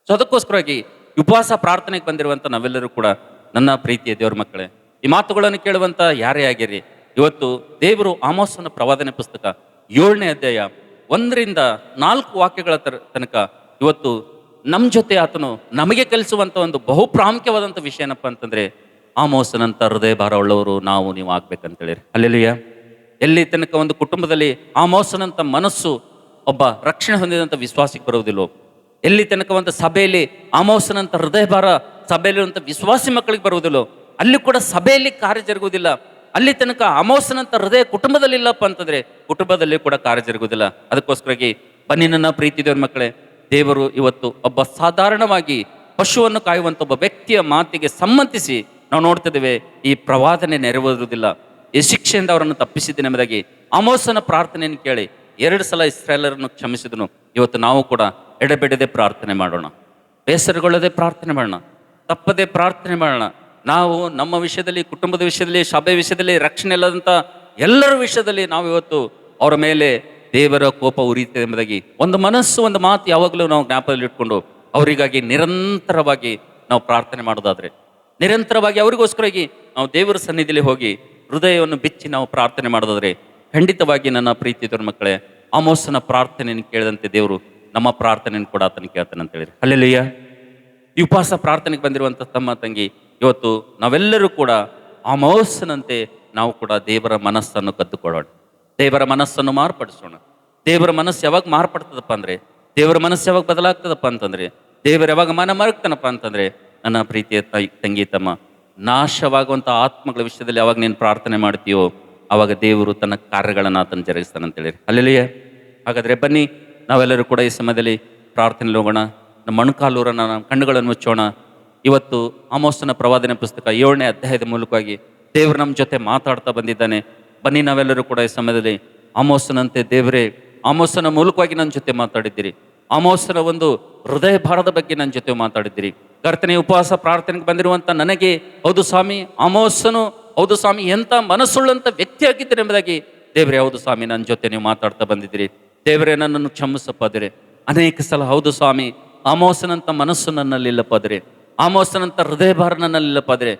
ಸೊ ಅದಕ್ಕೋಸ್ಕರವಾಗಿ ಉಪವಾಸ ಪ್ರಾರ್ಥನೆಗೆ ಬಂದಿರುವಂಥ ನಾವೆಲ್ಲರೂ ಕೂಡ ನನ್ನ ಪ್ರೀತಿಯ ದೇವ್ರ ಮಕ್ಕಳೇ, ಈ ಮಾತುಗಳನ್ನು ಕೇಳುವಂಥ ಯಾರೇ ಆಗಿರಿ ಇವತ್ತು ದೇವರು ಆಮೋಸನ ಪ್ರವಾದನೆ ಪುಸ್ತಕ ಏಳನೇ ಅಧ್ಯಾಯ ಒಂದರಿಂದ ನಾಲ್ಕು ವಾಕ್ಯಗಳ ತನಕ ಇವತ್ತು ನಮ್ಮ ಜೊತೆ ಆತನು ನಮಗೆ ಕಲಿಸುವಂಥ ಒಂದು ಬಹು ಪ್ರಾಮುಖ್ಯವಾದಂಥ ವಿಷಯ ಏನಪ್ಪ ಅಂತಂದ್ರೆ, ಆಮೋಸನಂತ ಹೃದಯ ಭಾರ ಉಳ್ಳವರು ನಾವು, ನೀವು ಆಗ್ಬೇಕಂತೇಳಿ ಅಲ್ಲೆಲ್ಲಿಯ ಎಲ್ಲಿ ತನಕ ಒಂದು ಕುಟುಂಬದಲ್ಲಿ ಆಮೋಸನಂತ ಮನಸ್ಸು ಒಬ್ಬ ರಕ್ಷಣೆ ಹೊಂದಿದಂಥ ವಿಶ್ವಾಸಕ್ಕೆ ಬರುವುದಿಲ್ಲ. ಎಲ್ಲಿ ತನಕ ಒಂದು ಸಭೆಯಲ್ಲಿ ಆಮೋಸನಂತ ಹೃದಯ ಭಾರ ಸಭೆಯಲ್ಲಿರುವಂಥ ವಿಶ್ವಾಸಿ ಮಕ್ಕಳಿಗೆ ಬರುವುದಿಲ್ಲ. ಅಲ್ಲಿ ಕೂಡ ಸಭೆಯಲ್ಲಿ ಕಾರ್ಯ ಜರುಗುವುದಿಲ್ಲ. ಅಲ್ಲಿ ತನಕ ಅಮೋಸನಂತ ಹೃದಯ ಕುಟುಂಬದಲ್ಲಿ ಇಲ್ಲಪ್ಪ ಅಂತಂದ್ರೆ ಕುಟುಂಬದಲ್ಲಿ ಕೂಡ ಕಾರ್ಯ ಜರುಗುವುದಿಲ್ಲ. ಅದಕ್ಕೋಸ್ಕರಾಗಿ ಬನ್ನಿ ನನ್ನ ಪ್ರೀತಿ ದೇವ್ರ ಮಕ್ಕಳೇ, ದೇವರು ಇವತ್ತು ಒಬ್ಬ ಸಾಧಾರಣವಾಗಿ ಪಶುವನ್ನು ಕಾಯುವಂಥ ಒಬ್ಬ ವ್ಯಕ್ತಿಯ ಮಾತಿಗೆ ಸಮ್ಮತಿಸಿ ನಾವು ನೋಡ್ತಿದ್ದೇವೆ ಈ ಪ್ರವಾದನೆ ನೆರವೇರುವುದಿಲ್ಲ. ಈ ಶಿಕ್ಷೆಯಿಂದ ಅವರನ್ನು ತಪ್ಪಿಸಿದ್ದೇನೆ ಎಂಬುದಾಗಿ ಆಮೋಸನ ಪ್ರಾರ್ಥನೆಯನ್ನು ಕೇಳಿ. ಎರಡು ಸಲ ಇಸ್ರೇಲರನ್ನು ಕ್ಷಮಿಸಿದನು. ಇವತ್ತು ನಾವು ಕೂಡ ಎಡೆಬಿಡದೆ ಪ್ರಾರ್ಥನೆ ಮಾಡೋಣ. ಬೇಸರಗೊಳ್ಳದೆ ಪ್ರಾರ್ಥನೆ ಮಾಡೋಣ. ತಪ್ಪದೆ ಪ್ರಾರ್ಥನೆ ಮಾಡೋಣ. ನಾವು ನಮ್ಮ ವಿಷಯದಲ್ಲಿ, ಕುಟುಂಬದ ವಿಷಯದಲ್ಲಿ ಸಭೆ ವಿಷಯದಲ್ಲಿ, ರಕ್ಷಣೆ ಇಲ್ಲದಂಥ ಎಲ್ಲರ ವಿಷಯದಲ್ಲಿ ನಾವು ಇವತ್ತು ಅವರ ಮೇಲೆ ದೇವರ ಕೋಪ ಉರಿಯುತ್ತೆ ಎಂಬುದಾಗಿ ಒಂದು ಮನಸ್ಸು, ಒಂದು ಮಾತು ಯಾವಾಗಲೂ ನಾವು ಜ್ಞಾಪದಲ್ಲಿ ಇಟ್ಕೊಂಡು ಅವರಿಗಾಗಿ ನಿರಂತರವಾಗಿ ನಾವು ಪ್ರಾರ್ಥನೆ ಮಾಡೋದಾದ್ರೆ, ನಿರಂತರವಾಗಿ ಅವರಿಗೋಸ್ಕರವಾಗಿ ನಾವು ದೇವರ ಸನ್ನಿಧಿಯಲ್ಲಿ ಹೋಗಿ ಹೃದಯವನ್ನು ಬಿಚ್ಚಿ ನಾವು ಪ್ರಾರ್ಥನೆ ಮಾಡೋದಾದ್ರೆ ಖಂಡಿತವಾಗಿ ನನ್ನ ಪ್ರೀತಿ ಮಕ್ಕಳೇ, ಆಮೋಸನ ಪ್ರಾರ್ಥನೆಯನ್ನು ಕೇಳಿದಂತೆ ದೇವರು ನಮ್ಮ ಪ್ರಾರ್ಥನೆಯನ್ನು ಕೂಡ ಆತನ ಕೇಳ್ತಾನೆ ಅಂತ ಹೇಳಿದ್ರು. ಅಲ್ಲೆಲ್ಲಯ್ಯ ಈ ಉಪವಾಸ ಪ್ರಾರ್ಥನೆಗೆ ಬಂದಿರುವಂಥ ತಮ್ಮ ತಂಗಿ, ಇವತ್ತು ನಾವೆಲ್ಲರೂ ಕೂಡ ಆಮೋಸನಂತೆ ನಾವು ಕೂಡ ದೇವರ ಮನಸ್ಸನ್ನು ಕದ್ದುಕೊಳ್ಳೋಣ. ದೇವರ ಮನಸ್ಸನ್ನು ಮಾರ್ಪಡಿಸೋಣ. ದೇವರ ಮನಸ್ಸು ಯಾವಾಗ ಮಾರ್ಪಡ್ತದಪ್ಪ ಅಂದ್ರೆ, ದೇವರ ಮನಸ್ಸು ಯಾವಾಗ ಬದಲಾಗ್ತದಪ್ಪ ಅಂತಂದ್ರೆ, ದೇವರು ಯಾವಾಗ ಮನ ಮರಗ್ತಾನಪ್ಪ ಅಂತಂದ್ರೆ, ನನ್ನ ಪ್ರೀತಿಯ ತಾಯಿ ತಂಗಿ ತಮ್ಮ, ನಾಶವಾಗುವಂಥ ಆತ್ಮಗಳ ವಿಷಯದಲ್ಲಿ ಯಾವಾಗ ನೀನು ಪ್ರಾರ್ಥನೆ ಮಾಡ್ತೀಯೋ ಆವಾಗ ದೇವರು ತನ್ನ ಕಾರ್ಯಗಳನ್ನು ಆತನ ಜರುಗಿಸ್ತಾನೆ ಅಂತೇಳಿ ಅಲ್ಲೆಲ್ಲಿಯೇ ಹಾಗಾದ್ರೆ ಬನ್ನಿ, ನಾವೆಲ್ಲರೂ ಕೂಡ ಈ ಸಮಯದಲ್ಲಿ ಪ್ರಾರ್ಥನೆ ಹೋಗೋಣ ನಮ್ಮ ಮಣ್ಕಾಲೂರನ್ನು ನಮ್ಮ ಕಣ್ಣುಗಳನ್ನು ಮುಚ್ಚೋಣ. ಇವತ್ತು ಆಮೋಸನ ಪ್ರವಾದನೆ ಪುಸ್ತಕ ಏಳನೇ ಅಧ್ಯಾಯದ ಮೂಲಕವಾಗಿ ದೇವರು ನಮ್ಮ ಜೊತೆ ಮಾತಾಡ್ತಾ ಬಂದಿದ್ದಾನೆ. ಬನ್ನಿ, ನಾವೆಲ್ಲರೂ ಕೂಡ ಈ ಸಮಯದಲ್ಲಿ ಆಮೋಸನಂತೆ ದೇವರೇ ಆಮೋಸನ ಮೂಲಕವಾಗಿ ನನ್ನ ಜೊತೆ ಮಾತಾಡಿದ್ದೀರಿ. ಆಮೋಸನ ಒಂದು ಹೃದಯ ಭಾರದ ಬಗ್ಗೆ ನನ್ನ ಜೊತೆ ಮಾತಾಡಿದ್ದೀರಿ. ಕರ್ತನೆ, ಉಪವಾಸ ಪ್ರಾರ್ಥನೆಗೆ ಬಂದಿರುವಂಥ ನನಗೆ, ಹೌದು ಸ್ವಾಮಿ ಆಮೋಸನು ಹೌದು ಸ್ವಾಮಿ ಎಂತ ಮನಸ್ಸುಳ್ಳಂತ ವ್ಯಕ್ತಿ ಎಂಬುದಾಗಿ, ದೇವರೇ, ಹೌದು ಸ್ವಾಮಿ, ನನ್ನ ಜೊತೆ ನೀವು ಮಾತಾಡ್ತಾ ಬಂದಿದ್ದೀರಿ. ದೇವರೇ, ನನ್ನನ್ನು ಕ್ಷಮಿಸಪ್ಪಾದರೆ. ಅನೇಕ ಸಲ, ಹೌದು ಸ್ವಾಮಿ ಆಮೋಸನಂತ ಮನಸ್ಸು ನನ್ನಲ್ಲಿಲ್ಲಪ್ಪಾದರೆ ಆಮೋಸನಂತ ಹೃದಯ ಭಾರ ನನ್ನಲ್ಲಿಲ್ಲಪ್ಪಾದಿರಿ